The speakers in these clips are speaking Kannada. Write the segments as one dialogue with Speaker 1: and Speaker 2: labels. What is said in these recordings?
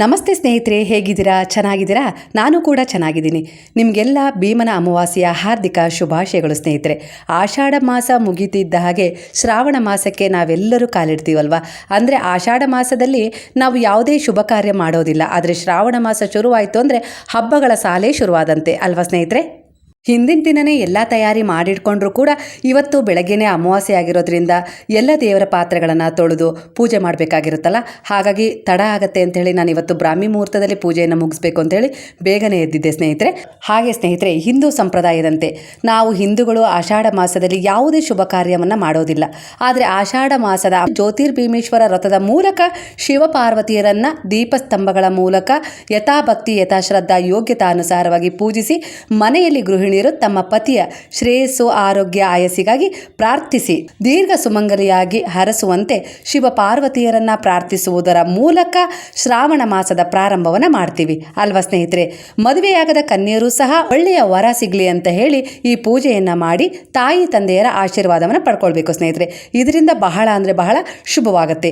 Speaker 1: ನಮಸ್ತೆ ಸ್ನೇಹಿತರೆ, ಹೇಗಿದ್ದೀರಾ? ಚೆನ್ನಾಗಿದ್ದೀರಾ? ನಾನು ಕೂಡ ಚೆನ್ನಾಗಿದ್ದೀನಿ. ನಿಮಗೆಲ್ಲ ಭೀಮನ ಅಮಾವಾಸ್ಯೆಯ ಹಾರ್ದಿಕ ಶುಭಾಶಯಗಳು ಸ್ನೇಹಿತರೆ. ಆಷಾಢ ಮಾಸ ಮುಗಿತಿದ್ದ ಹಾಗೆ ಶ್ರಾವಣ ಮಾಸಕ್ಕೆ ನಾವೆಲ್ಲರೂ ಕಾಲಿಡ್ತೀವಲ್ವ? ಅಂದರೆ ಆಷಾಢ ಮಾಸದಲ್ಲಿ ನಾವು ಯಾವುದೇ ಶುಭ ಕಾರ್ಯ ಮಾಡೋದಿಲ್ಲ. ಆದರೆ ಶ್ರಾವಣ ಮಾಸ ಶುರುವಾಯಿತು ಅಂದರೆ ಹಬ್ಬಗಳ ಸಾಲೇ ಶುರುವಾದಂತೆ, ಅಲ್ವಾ ಸ್ನೇಹಿತರೆ? ಹಿಂದಿನ ದಿನನೇ ಎಲ್ಲ ತಯಾರಿ ಮಾಡಿಟ್ಕೊಂಡ್ರೂ ಕೂಡ ಇವತ್ತು ಬೆಳಗ್ಗೆನೇ ಅಮಾವಾಸ್ಯೆ ಆಗಿರೋದ್ರಿಂದ ಎಲ್ಲ ದೇವರ ಪಾತ್ರೆಗಳನ್ನು ತೊಳೆದು ಪೂಜೆ ಮಾಡಬೇಕಾಗಿರುತ್ತಲ್ಲ? ಹಾಗಾಗಿ ತಡ ಆಗತ್ತೆ ಅಂತೇಳಿ ನಾನು ಇವತ್ತು ಬ್ರಾಹ್ಮಿ ಮುಹೂರ್ತದಲ್ಲಿ ಪೂಜೆಯನ್ನು ಮುಗಿಸ್ಬೇಕು ಅಂತೇಳಿ ಬೇಗನೆ ಎದ್ದಿದ್ದೆ ಸ್ನೇಹಿತರೆ. ಹಾಗೆ ಸ್ನೇಹಿತರೆ, ಹಿಂದೂ ಸಂಪ್ರದಾಯದಂತೆ ನಾವು ಹಿಂದೂಗಳು ಆಷಾಢ ಮಾಸದಲ್ಲಿ ಯಾವುದೇ ಶುಭ ಕಾರ್ಯವನ್ನು ಮಾಡೋದಿಲ್ಲ. ಆದರೆ ಆಷಾಢ ಮಾಸದ ಜ್ಯೋತಿರ್ಭೀಮೇಶ್ವರ ರಥದ ಮೂಲಕ ಶಿವಪಾರ್ವತಿಯರನ್ನು ದೀಪಸ್ತಂಭಗಳ ಮೂಲಕ ಯಥಾಭಕ್ತಿ, ಯಥಾಶ್ರದ್ಧಾ ಯೋಗ್ಯತಾನುಸಾರವಾಗಿ ಪೂಜಿಸಿ ಮನೆಯಲ್ಲಿ ಗೃಹಿಣಿಯರು ತಮ್ಮ ಪತಿಯ ಶ್ರೇಯಸ್ಸು, ಆರೋಗ್ಯ, ಆಯಸ್ಸಿಗಾಗಿ ಪ್ರಾರ್ಥಿಸಿ. ದೀರ್ಘ ಸುಮಂಗಲಿಯಾಗಿ ಹರಸುವಂತೆ ಶಿವ ಪಾರ್ವತಿಯರನ್ನ ಪ್ರಾರ್ಥಿಸುವುದರ ಮೂಲಕ ಶ್ರಾವಣ ಮಾಸದ ಪ್ರಾರಂಭವನ್ನ ಮಾಡ್ತೀವಿ. ಅಲ್ವಾ ಸ್ನೇಹಿತರೆ? ಮದುವೆಯಾಗದ ಕನ್ಯರು ಸಹ ಒಳ್ಳೆಯ ವರ ಸಿಗ್ಲಿ ಅಂತ ಹೇಳಿ ಈ ಪೂಜೆಯನ್ನ ಮಾಡಿ ತಾಯಿ, ತಂದೆಯರ ಆಶೀರ್ವಾದವನ್ನು ಪಡ್ಕೊಳ್ಬೇಕು ಸ್ನೇಹಿತರೆ. ಇದರಿಂದ ಬಹಳ ಅಂದರೆ ಬಹಳ ಶುಭವಾಗುತ್ತೆ.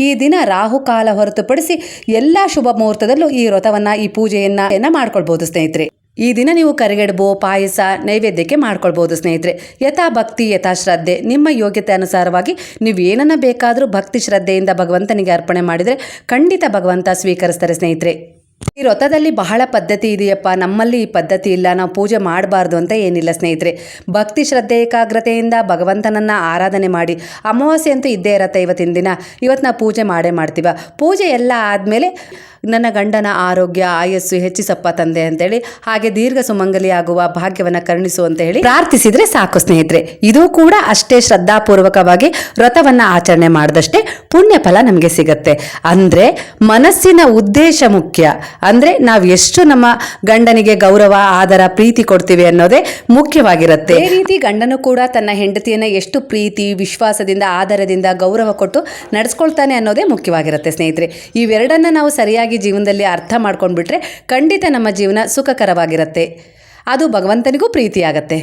Speaker 1: ಈ ದಿನ ರಾಹುಕಾಲ ಹೊರತುಪಡಿಸಿ ಎಲ್ಲ ಶುಭ ಮುಹೂರ್ತದಲ್ಲೂ ಈ ವ್ರತವನ್ನ, ಈ ಪೂಜೆಯನ್ನ ಯನ್ನ ಮಾಡ್ಕೊಳ್ಬಹುದು ಸ್ನೇಹಿತರೆ. ಈ ದಿನ ನೀವು ಕರಿಗಡುಬು ಪಾಯಸ ನೈವೇದ್ಯಕ್ಕೆ ಮಾಡ್ಕೊಳ್ಬೋದು, ಸ್ನೇಹಿತರೆ. ಯಥಾ ಭಕ್ತಿ, ಯಥಾ ಶ್ರದ್ಧೆ. ನಿಮ್ಮ ಯೋಗ್ಯತೆ ಅನುಸಾರವಾಗಿ ನೀವು ಏನನ್ನ ಬೇಕಾದರೂ ಭಕ್ತಿ ಶ್ರದ್ಧೆಯಿಂದ ಭಗವಂತನಿಗೆ ಅರ್ಪಣೆ ಮಾಡಿದರೆ ಖಂಡಿತ ಭಗವಂತ ಸ್ವೀಕರಿಸ್ತಾರೆ, ಸ್ನೇಹಿತರೆ. ಈ ವ್ರತದಲ್ಲಿ ಬಹಳ ಪದ್ಧತಿ ಇದೆಯಪ್ಪ. ನಮ್ಮಲ್ಲಿ ಈ ಪದ್ಧತಿ ಇಲ್ಲ. ನಾವು ಪೂಜೆ ಮಾಡಬಾರ್ದು ಅಂತ ಏನಿಲ್ಲ, ಸ್ನೇಹಿತರೆ. ಭಕ್ತಿ ಶ್ರದ್ಧೆ, ಏಕಾಗ್ರತೆಯಿಂದ ಭಗವಂತನನ್ನು ಆರಾಧನೆ ಮಾಡಿ. ಅಮಾವಾಸ್ಯೆ ಅಂತೂ ಇದ್ದೇ ಇರತ್ತೆ ಇವತ್ತಿನ ದಿನ. ಇವತ್ತು ನಾವು ಪೂಜೆ ಮಾಡೇ ಮಾಡ್ತೀವ. ಪೂಜೆ ಎಲ್ಲ ಆದಮೇಲೆ ನನ್ನ ಗಂಡನ ಆರೋಗ್ಯ, ಆಯಸ್ಸು ಹೆಚ್ಚಿಸಪ್ಪ ತಂದೆ ಅಂತೇಳಿ, ಹಾಗೆ ದೀರ್ಘ ಸುಮಂಗಲಿ ಆಗುವ ಭಾಗ್ಯವನ್ನು ಕರುಣಿಸು ಅಂತ ಹೇಳಿ ಪ್ರಾರ್ಥಿಸಿದ್ರೆ ಸಾಕು ಸ್ನೇಹಿತರೆ. ಇದು ಕೂಡ ಅಷ್ಟೇ ಶ್ರದ್ಧಾಪೂರ್ವಕವಾಗಿ ವ್ರತವನ್ನು ಆಚರಣೆ ಮಾಡಿದಷ್ಟೇ ಪುಣ್ಯ ಫಲ ನಮಗೆ ಸಿಗತ್ತೆ. ಅಂದರೆ ಮನಸ್ಸಿನ ಉದ್ದೇಶ ಮುಖ್ಯ. ಅಂದರೆ ನಾವು ಎಷ್ಟು ನಮ್ಮ ಗಂಡನಿಗೆ ಗೌರವ, ಆದರ, ಪ್ರೀತಿ ಕೊಡ್ತೀವಿ ಅನ್ನೋದೇ ಮುಖ್ಯವಾಗಿರುತ್ತೆ. ಈ ರೀತಿ ಗಂಡನು ಕೂಡ ತನ್ನ ಹೆಂಡತಿಯನ್ನು ಎಷ್ಟು ಪ್ರೀತಿ, ವಿಶ್ವಾಸದಿಂದ, ಆದರದಿಂದ ಗೌರವ ಕೊಟ್ಟು ನಡೆಸ್ಕೊಳ್ತಾನೆ ಅನ್ನೋದೇ ಮುಖ್ಯವಾಗಿರುತ್ತೆ ಸ್ನೇಹಿತರೆ. ಇವೆರಡನ್ನ ನಾವು ಸರಿಯಾಗಿ ಜೀವನದಲ್ಲಿ ಅರ್ಥ ಮಾಡ್ಕೊಂಡ್ಬಿಟ್ರೆ ಖಂಡಿತ ನಮ್ಮ ಜೀವನ ಸುಖಕರವಾಗಿರುತ್ತೆ. ಅದು ಭಗವಂತನಿಗೂ ಪ್ರೀತಿಯಾಗತ್ತೆ.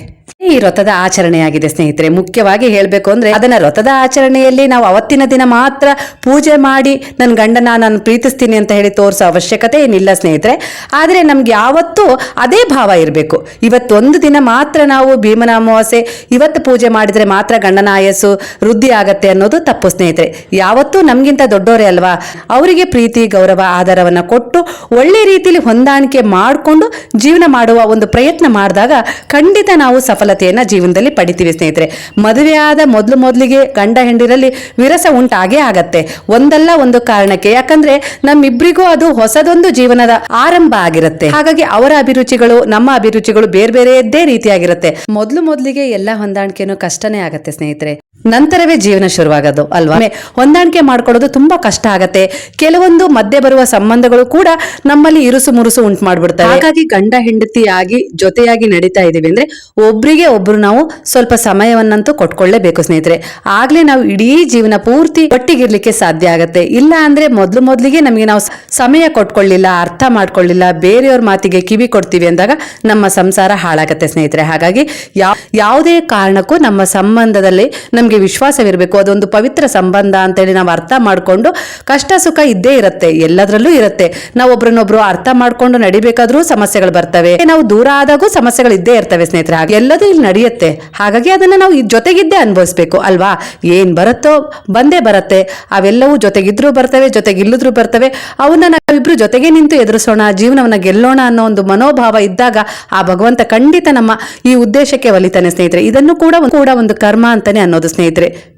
Speaker 1: ಈ ವ್ರತದ ಆಚರಣೆಯಾಗಿದೆ ಸ್ನೇಹಿತರೆ. ಮುಖ್ಯವಾಗಿ ಹೇಳಬೇಕು ಅಂದ್ರೆ ಅದನ್ನು ವ್ರತದ ಆಚರಣೆಯಲ್ಲಿ ನಾವು ಅವತ್ತಿನ ದಿನ ಮಾತ್ರ ಪೂಜೆ ಮಾಡಿ ನನ್ನ ಗಂಡನ ನಾನು ಪ್ರೀತಿಸ್ತೀನಿ ಅಂತ ಹೇಳಿ ತೋರಿಸೋ ಅವಶ್ಯಕತೆ ಏನಿಲ್ಲ ಸ್ನೇಹಿತರೆ. ಆದರೆ ನಮ್ಗೆ ಯಾವತ್ತೂ ಅದೇ ಭಾವ ಇರಬೇಕು. ಇವತ್ತೊಂದು ದಿನ ಮಾತ್ರ ನಾವು ಭೀಮನ ಅಮಾವಾಸ್ಯೆ ಇವತ್ತು ಪೂಜೆ ಮಾಡಿದ್ರೆ ಮಾತ್ರ ಗಂಡನ ಆಯಸ್ಸು ವೃದ್ಧಿ ಆಗತ್ತೆ ಅನ್ನೋದು ತಪ್ಪು ಸ್ನೇಹಿತರೆ. ಯಾವತ್ತೂ ನಮಗಿಂತ ದೊಡ್ಡವರೇ ಅಲ್ವಾ? ಅವರಿಗೆ ಪ್ರೀತಿ, ಗೌರವ ಆಧಾರವನ್ನು ಕೊಟ್ಟು ಒಳ್ಳೆ ರೀತಿಯಲ್ಲಿ ಹೊಂದಾಣಿಕೆ ಮಾಡಿಕೊಂಡು ಜೀವನ ಮಾಡುವ ಒಂದು ಪ್ರಯತ್ನ ಮಾಡಿದಾಗ ಖಂಡಿತ ನಾವು ಸಫಲತೆಯನ್ನು ಜೀವನದಲ್ಲಿ ಪಡಿತೀವಿ ಸ್ನೇಹಿತರೆ. ಮದುವೆಯಾದ ಮೊದಲು ಮೊದಲಿಗೆ ಗಂಡ ಹೆಂಡಿರಲ್ಲಿ ವಿರಸ ಉಂಟಾಗೇ ಆಗತ್ತೆ. ಒಂದಲ್ಲ ಒಂದು ಕಾರಣಕ್ಕೆ. ಯಾಕಂದ್ರೆ ನಮ್ಮಿಬ್ಬರಿಗೂ ಅದು ಹೊಸದೊಂದು ಜೀವನದ ಆರಂಭ ಆಗಿರುತ್ತೆ. ಹಾಗಾಗಿ ಅವರ ಅಭಿರುಚಿಗಳು, ನಮ್ಮ ಅಭಿರುಚಿಗಳು ಬೇರೆ ಬೇರೆಯದ್ದೇ ರೀತಿಯಾಗಿರುತ್ತೆ. ಮೊದಲು ಮೊದಲಿಗೆ ಎಲ್ಲ ಹೊಂದಾಣಿಕೆನೂ ಕಷ್ಟನೇ ಆಗತ್ತೆ ಸ್ನೇಹಿತರೆ. ನಂತರವೇ ಜೀವನ ಶುರುವಾಗೋದು ಅಲ್ವಾ? ಹೊಂದಾಣಿಕೆ ಮಾಡ್ಕೊಳ್ಳೋದು ತುಂಬಾ ಕಷ್ಟ ಆಗತ್ತೆ. ಕೆಲವೊಂದು ಮಧ್ಯೆ ಬರುವ ಸಂಬಂಧಗಳು ಕೂಡ ನಮ್ಮಲ್ಲಿ ಇರುಸು ಮುರುಸು ಉಂಟು ಮಾಡ್ಬಿಡ್ತಾರೆ ಹಾಗಾಗಿ ಗಂಡ ಹೆಂಡತಿಯಾಗಿ ಜೊತೆಯಾಗಿ ನಡೀತಾ ಇದೀವಿ ಅಂದ್ರೆ ಒಬ್ರಿಗೆ ಒಬ್ರು ನಾವು ಸ್ವಲ್ಪ ಸಮಯವನ್ನಂತೂ ಕೊಟ್ಕೊಳ್ಳೇಬೇಕು ಸ್ನೇಹಿತರೆ. ಆಗ್ಲೇ ನಾವು ಇಡೀ ಜೀವನ ಪೂರ್ತಿ ಒಟ್ಟಿಗಿರ್ಲಿಕ್ಕೆ ಸಾಧ್ಯ ಆಗತ್ತೆ. ಇಲ್ಲ ಅಂದ್ರೆ ಮೊದ್ಲು ಮೊದ್ಲಿಗೆ ನಮಗೆ ನಾವು ಸಮಯ ಕೊಟ್ಕೊಳ್ಳಿಲ್ಲ ಅರ್ಥ ಮಾಡ್ಕೊಳ್ಳಿಲ್ಲ ಬೇರೆಯವ್ರ ಮಾತಿಗೆ ಕಿವಿ ಕೊಡ್ತೀವಿ ಅಂದಾಗ ನಮ್ಮ ಸಂಸಾರ ಹಾಳಾಗತ್ತೆ ಸ್ನೇಹಿತರೆ. ಹಾಗಾಗಿ ಯಾವ ಯಾವುದೇ ಕಾರಣಕ್ಕೂ ನಮ್ಮ ಸಂಬಂಧದಲ್ಲಿ ನಮಗೆ ವಿಶ್ವಾಸವಿರಬೇಕು, ಅದೊಂದು ಪವಿತ್ರ ಸಂಬಂಧ ಅಂತೇಳಿ ನಾವು ಅರ್ಥ ಮಾಡಿಕೊಂಡು ಕಷ್ಟ ಸುಖ ಇದ್ದೇ ಇರುತ್ತೆ, ಎಲ್ಲದರಲ್ಲೂ ಇರುತ್ತೆ. ನಾವು ಒಬ್ರನ್ನೊಬ್ರು ಅರ್ಥ ಮಾಡ್ಕೊಂಡು ನಡಿಬೇಕಾದ್ರೂ ಸಮಸ್ಯೆಗಳು ಬರ್ತವೆ. ನಾವು ದೂರ ಆದಾಗೂ ಸಮಸ್ಯೆಗಳು ಇದ್ದೇ ಇರ್ತವೆ ಸ್ನೇಹಿತರೆ ಎಲ್ಲದೂ ಇಲ್ಲಿ ನಡೆಯುತ್ತೆ. ಹಾಗಾಗಿ ಅದನ್ನ ನಾವು ಜೊತೆಗಿದ್ದೇ ಅನುಭವಿಸ್ಬೇಕು, ಅಲ್ವಾ? ಏನ್ ಬರುತ್ತೋ ಬಂದೇ ಬರುತ್ತೆ. ಅವೆಲ್ಲವೂ ಜೊತೆಗಿದ್ರೂ ಬರ್ತವೆ, ಜೊತೆಗಿಲ್ಲದ್ರೂ ಬರ್ತವೆ. ಅವನ್ನ ನಾವಿಬ್ರು ಜೊತೆಗೆ ನಿಂತು ಎದುರಿಸೋಣ, ಜೀವನವನ್ನ ಗೆಲ್ಲೋಣ ಅನ್ನೋ ಒಂದು ಮನೋಭಾವ ಇದ್ದಾಗ ಆ ಭಗವಂತ ಖಂಡಿತ ನಮ್ಮ ಈ ಉದ್ದೇಶಕ್ಕೆ ಒಲಿತಾನೆ ಸ್ನೇಹಿತರೆ. ಇದನ್ನು ಕೂಡ ಕೂಡ ಒಂದು ಕರ್ಮ ಅಂತಾನೆ ಅನ್ನೋದು ಸ್ನೇಹಿತರೆ.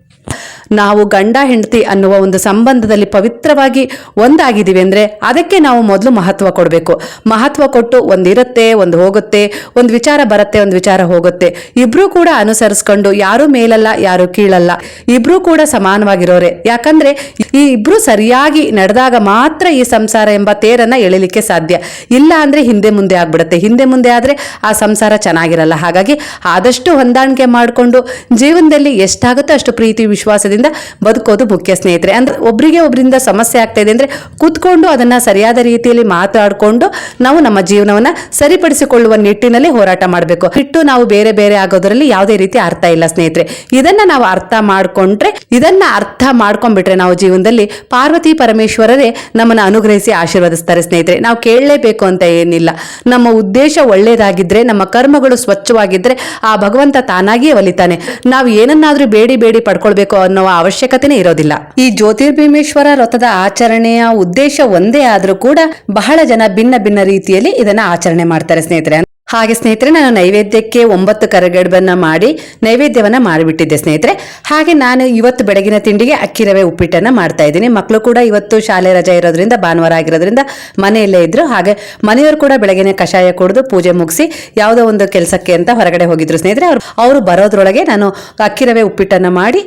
Speaker 1: ನಾವು ಗಂಡ, ಹೆಂಡತಿ ಅನ್ನುವ ಒಂದು ಸಂಬಂಧದಲ್ಲಿ ಪವಿತ್ರವಾಗಿ ಒಂದಾಗಿದ್ದೀವಿ ಅಂದರೆ ಅದಕ್ಕೆ ನಾವು ಮೊದಲು ಮಹತ್ವ ಕೊಡಬೇಕು. ಮಹತ್ವ ಕೊಟ್ಟು ಒಂದಿರುತ್ತೆ, ಒಂದು ಹೋಗುತ್ತೆ, ಒಂದು ವಿಚಾರ ಬರುತ್ತೆ, ಒಂದು ವಿಚಾರ ಹೋಗುತ್ತೆ. ಇಬ್ಬರೂ ಕೂಡ ಅನುಸರಿಸ್ಕೊಂಡು ಯಾರು ಮೇಲಲ್ಲ, ಯಾರು ಕೀಳಲ್ಲ. ಇಬ್ಬರೂ ಕೂಡ ಸಮಾನವಾಗಿರೋರೆ. ಯಾಕಂದ್ರೆ ಈ ಇಬ್ರು ಸರಿಯಾಗಿ ನಡೆದಾಗ ಮಾತ್ರ ಈ ಸಂಸಾರ ಎಂಬ ತೇರನ್ನ ಎಳಿಲಿಕ್ಕೆ ಸಾಧ್ಯ. ಇಲ್ಲ ಅಂದ್ರೆ ಹಿಂದೆ ಮುಂದೆ ಆಗ್ಬಿಡುತ್ತೆ. ಹಿಂದೆ ಮುಂದೆ ಆದ್ರೆ ಆ ಸಂಸಾರ ಚೆನ್ನಾಗಿರಲ್ಲ. ಹಾಗಾಗಿ ಆದಷ್ಟು ಹೊಂದಾಣಿಕೆ ಮಾಡಿಕೊಂಡು ಜೀವನದಲ್ಲಿ ಎಷ್ಟಾಗುತ್ತೋ ಅಷ್ಟು ಪ್ರೀತಿ, ವಿಶ್ವಾಸದಿಂದ ಇರೋದ್ರಿಂದ ಬದುಕೋದು ಮುಖ್ಯ ಸ್ನೇಹಿತರೆ. ಅಂದ್ರೆ ಒಬ್ಬರಿಗೆ ಒಬ್ಬರಿಂದ ಸಮಸ್ಯೆ ಆಗ್ತಾ ಇದೆ ಅಂದ್ರೆ ಕೂತ್ಕೊಂಡು ಅದನ್ನ ಸರಿಯಾದ ರೀತಿಯಲ್ಲಿ ಮಾತಾಡಿಕೊಂಡು ನಾವು ನಮ್ಮ ಜೀವನವನ್ನ ಸರಿಪಡಿಸಿಕೊಳ್ಳುವ ನಿಟ್ಟಿನಲ್ಲಿ ಹೋರಾಟ ಮಾಡಬೇಕು. ಬಿಟ್ಟು ನಾವು ಬೇರೆ ಬೇರೆ ಆಗೋದ್ರಲ್ಲಿ ಯಾವುದೇ ರೀತಿ ಅರ್ಥ ಇಲ್ಲ ಸ್ನೇಹಿತರೆ. ಇದನ್ನ ನಾವು ಅರ್ಥ ಮಾಡ್ಕೊಂಡ್ರೆ, ಇದನ್ನ ಅರ್ಥ ಮಾಡ್ಕೊಂಡ್ಬಿಟ್ರೆ ನಾವು ಜೀವನದಲ್ಲಿ ಪಾರ್ವತಿ ಪರಮೇಶ್ವರರೇ ನಮ್ಮನ್ನ ಅನುಗ್ರಹಿಸಿ ಆಶೀರ್ವದಿಸ್ತಾರೆ ಸ್ನೇಹಿತರೆ. ನಾವು ಕೇಳಲೇಬೇಕು ಅಂತ ಏನಿಲ್ಲ. ನಮ್ಮ ಉದ್ದೇಶ ಒಳ್ಳೇದಾಗಿದ್ರೆ, ನಮ್ಮ ಕರ್ಮಗಳು ಸ್ವಚ್ಛವಾಗಿದ್ರೆ ಆ ಭಗವಂತ ತಾನಾಗಿಯೇ ಒಲಿತಾನೆ. ನಾವು ಏನನ್ನಾದರೂ ಬೇಡಿ ಬೇಡಿ ಪಡ್ಕೊಳ್ಬೇಕು ಅನ್ನೋ ಅವಶ್ಯಕತೆನೇ ಇರೋದಿಲ್ಲ. ಈ ಜ್ಯೋತಿರ್ಭೀಮೇಶ್ವರ ವ್ರತದ ಆಚರಣೆಯ ಉದ್ದೇಶ ಒಂದೇ ಆದರೂ ಕೂಡ ಬಹಳ ಜನ ಭಿನ್ನ ಭಿನ್ನ ರೀತಿಯಲ್ಲಿ ಇದನ್ನ ಆಚರಣೆ ಮಾಡ್ತಾರೆ ಸ್ನೇಹಿತರೆ. ಹಾಗೆ ಸ್ನೇಹಿತರೆ, ನಾನು ನೈವೇದ್ಯಕ್ಕೆ ಒಂಬತ್ತು ಕರಗಡ್ಬನ್ನ ಮಾಡಿ ನೈವೇದ್ಯವನ್ನ ಮಾಡಿಬಿಟ್ಟಿದ್ದೆ ಸ್ನೇಹಿತರೆ. ಹಾಗೆ ನಾನು ಇವತ್ತು ಬೆಳಗಿನ ತಿಂಡಿಗೆ ಅಕ್ಕಿ ರವೆ ಉಪ್ಪಿಟ್ಟನ್ನ ಮಾಡ್ತಾ ಇದ್ದೀನಿ. ಮಕ್ಕಳು ಕೂಡ ಇವತ್ತು ಶಾಲೆ ರಜೆ ಇರೋದ್ರಿಂದ, ಭಾನುವಾರ ಆಗಿರೋದ್ರಿಂದ ಮನೆಯಲ್ಲೇ ಇದ್ರು. ಹಾಗೆ ಮನೆಯವರು ಕೂಡ ಬೆಳಗಿನ ಕಷಾಯ ಕುಡಿದು ಪೂಜೆ ಮುಗಿಸಿ ಯಾವುದೋ ಒಂದು ಕೆಲಸಕ್ಕೆ ಅಂತ ಹೊರಗಡೆ ಹೋಗಿದ್ರು ಸ್ನೇಹಿತರೆ. ಅವರು ಅವರು ಬರೋದ್ರೊಳಗೆ ನಾನು ಅಕ್ಕಿ ರವೆ ಉಪ್ಪಿಟ್ಟನ್ನ ಮಾಡಿ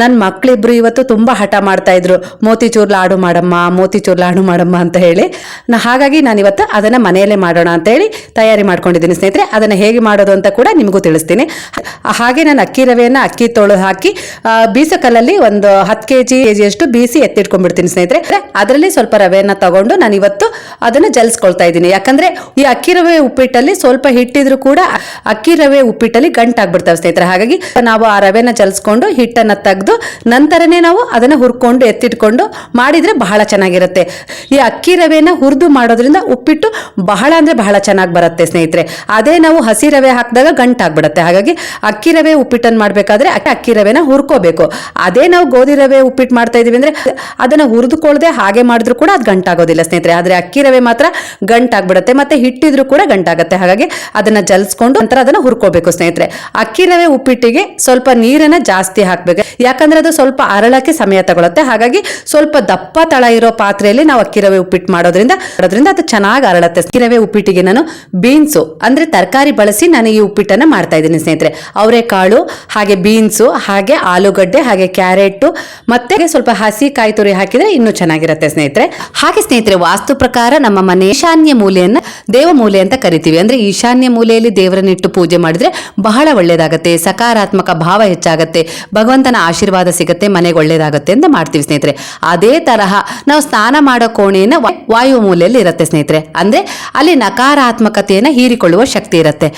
Speaker 1: ನನ್ನ ಮಕ್ಕಳಿಬ್ರು ಇವತ್ತು ತುಂಬ ಹಠ ಮಾಡ್ತಾ ಇದ್ರು. ಮೋತಿಚೂರ್ ಲಾಡು ಮಾಡಮ್ಮ ಮೋತಿಚೂರ್ ಲಾಡು ಮಾಡಮ್ಮ ಅಂತ ಹೇಳಿ. ನಾ, ಹಾಗಾಗಿ ನಾನು ಇವತ್ತು ಅದನ್ನು ಮನೆಯಲ್ಲೇ ಮಾಡೋಣ ಅಂತ ಹೇಳಿ ತಯಾರಿ ಮಾಡ್ಕೊಂಡಿದ್ದೀನಿ ಸ್ನೇಹಿತರೆ. ಅದನ್ನು ಹೇಗೆ ಮಾಡೋದು ಅಂತ ಕೂಡ ನಿಮಗೂ ತಿಳಿಸ್ತೀನಿ. ಹಾಗೆ ನಾನು ಅಕ್ಕಿ ರವೆಯನ್ನು ಅಕ್ಕಿ ತೊಳೆದು ಹಾಕಿ ಬೀಸಕಲ್ಲಲ್ಲಿ ಕಲ್ಲಲ್ಲಿ ಒಂದು ಹತ್ತು ಕೆ ಜಿ ಬಿಸಿ ಬೀಸಿ ಎತ್ತಿಟ್ಕೊಂಡ್ಬಿಡ್ತೀನಿ ಸ್ನೇಹಿತರೆ. ಅದರಲ್ಲಿ ಸ್ವಲ್ಪ ರವೆಯನ್ನು ತಗೊಂಡು ನಾನು ಇವತ್ತು ಅದನ್ನು ಜಲ್ಸ್ಕೊಳ್ತಾ ಇದ್ದೀನಿ. ಯಾಕಂದರೆ ಈ ಅಕ್ಕಿ ರವೆ ಉಪ್ಪಿಟ್ಟಲ್ಲಿ ಸ್ವಲ್ಪ ಹಿಟ್ಟಿದ್ರು ಕೂಡ ಅಕ್ಕಿ ರವೆ ಉಪ್ಪಿಟ್ಟಲ್ಲಿ ಗಂಟಾಗ್ಬಿಡ್ತಾವೆ ಸ್ನೇಹಿತರೆ. ಹಾಗಾಗಿ ನಾವು ಆ ರವೆನ ಜಲ್ಸ್ಕೊಂಡು ಹಿಟ್ಟನ್ನು ತೆಗೆದು ನಂತರನೇ ನಾವು ಅದನ್ನ ಹುರ್ಕೊಂಡು ಎತ್ತಿಟ್ಕೊಂಡು ಮಾಡಿದ್ರೆ ಬಹಳ ಚೆನ್ನಾಗಿರುತ್ತೆ. ಈ ಅಕ್ಕಿ ರವೆನ ಹುರಿದು ಮಾಡೋದ್ರಿಂದ ಉಪ್ಪಿಟ್ಟು ಬಹಳ ಅಂದ್ರೆ ಬಹಳ ಚೆನ್ನಾಗಿ ಬರುತ್ತೆ ಸ್ನೇಹಿತರೆ. ಅದೇ ನಾವು ಹಸಿ ರವೆ ಹಾಕಿದಾಗ ಗಂಟಾಗ್ಬಿಡುತ್ತೆ. ಹಾಗಾಗಿ ಅಕ್ಕಿ ರವೆ ಉಪ್ಪಿಟ್ಟನ್ನು ಮಾಡಬೇಕಾದ್ರೆ ಅಕ್ಕಿ ರವೆನ ಹುರ್ಕೋಬೇಕು. ಅದೇ ನಾವು ಗೋಧಿ ರವೆ ಉಪ್ಪಿಟ್ಟು ಮಾಡ್ತಾ ಇದೀವಿ ಅಂದ್ರೆ ಅದನ್ನ ಹುರಿದುಕೊಳ್ಳದೆ ಹಾಗೆ ಮಾಡಿದ್ರು ಕೂಡ ಅದು ಗಂಟಾಗೋದಿಲ್ಲ ಸ್ನೇಹಿತರೆ. ಆದರೆ ಅಕ್ಕಿ ರವೆ ಮಾತ್ರ ಗಂಟಾಗ್ಬಿಡುತ್ತೆ ಮತ್ತೆ ಹಿಟ್ಟಿದ್ರು ಕೂಡ ಗಂಟಾಗುತ್ತೆ. ಹಾಗಾಗಿ ಅದನ್ನ ಜಲ್ಸ್ಕೊಂಡು ನಂತರ ಅದನ್ನ ಹುರ್ಕೋಬೇಕು ಸ್ನೇಹಿತರೆ. ಅಕ್ಕಿ ರವೆ ಉಪ್ಪಿಟ್ಟಿಗೆ ಸ್ವಲ್ಪ ನೀರನ್ನ ಜಾಸ್ತಿ ಹಾಕ್ಬೇಕು. ಯಾಕಂದ್ರೆ ಅದು ಸ್ವಲ್ಪ ಅರಳಕ್ಕೆ ಸಮಯ ತಗೊಳುತ್ತೆ. ಹಾಗಾಗಿ ಸ್ವಲ್ಪ ದಪ್ಪ ತಳ ಇರೋ ಪಾತ್ರೆಯಲ್ಲಿ ನಾವು ಅಕ್ಕಿ ರವೆ ಉಪ್ಪಿಟ್ಟು ಮಾಡೋದ್ರಿಂದ ಅದರಿಂದ ಅದು ಚೆನ್ನಾಗಿ ಅರಳತ್ತೆ. ಅಕ್ಕಿ ರವೆ ಉಪ್ಪಿಟ್ಟಿಗೆ ನಾನು ಬೀನ್ಸು, ಅಂದ್ರೆ ತರಕಾರಿ ಬಳಸಿ ನಾನು ಈ ಉಪ್ಪಿಟ್ಟನ್ನ ಮಾಡ್ತಾ ಇದ್ದೀನಿ ಸ್ನೇಹಿತರೆ. ಅವರೆಕಾಳು, ಹಾಗೆ ಬೀನ್ಸು, ಹಾಗೆ ಆಲೂಗಡ್ಡೆ, ಹಾಗೆ ಕ್ಯಾರೆಟ್, ಮತ್ತೆ ಸ್ವಲ್ಪ ಹಸಿ ಕಾಯಿ ತುರಿ ಹಾಕಿದ್ರೆ ಇನ್ನೂ ಚೆನ್ನಾಗಿರುತ್ತೆ ಸ್ನೇಹಿತರೆ. ಹಾಗೆ ಸ್ನೇಹಿತರೆ, ವಾಸ್ತು ಪ್ರಕಾರ ನಮ್ಮ ಮನೆ ಈಶಾನ್ಯ ಮೂಲೆಯನ್ನ ದೇವ ಮೂಲೆ ಅಂತ ಕರಿತೀವಿ. ಅಂದ್ರೆ ಈಶಾನ್ಯ ಮೂಲೆಯಲ್ಲಿ ದೇವರನ್ನಿಟ್ಟು ಪೂಜೆ ಮಾಡಿದ್ರೆ ಬಹಳ ಒಳ್ಳೆಯದಾಗುತ್ತೆ ಸಕಾರಾತ್ಮಕ ಭಾವ ಹೆಚ್ಚಾಗುತ್ತೆ. ಭಗವಂತನ ಆಶೀರ್ವಾದ ಸಿಗುತ್ತೆ, ಮನೆಗೆ ಒಳ್ಳೇದಾಗುತ್ತೆ ಅಂತ ಮಾಡ್ತೀವಿ ಸ್ನೇಹಿತರೆ. ಅದೇ ತರಹ ನಾವು ಸ್ನಾನ ಮಾಡೋ ಕೋಣೆಯನ್ನು ವಾಯು ಮೂಲೆಯಲ್ಲಿ ಇರುತ್ತೆ ಸ್ನೇಹಿತರೆ. ಅಂದ್ರೆ ಅಲ್ಲಿ ನಕಾರಾತ್ಮಕತೆಯನ್ನು ಹೀರಿಕೊಳ್ಳುವ ಶಕ್ತಿ ಇರುತ್ತೆ.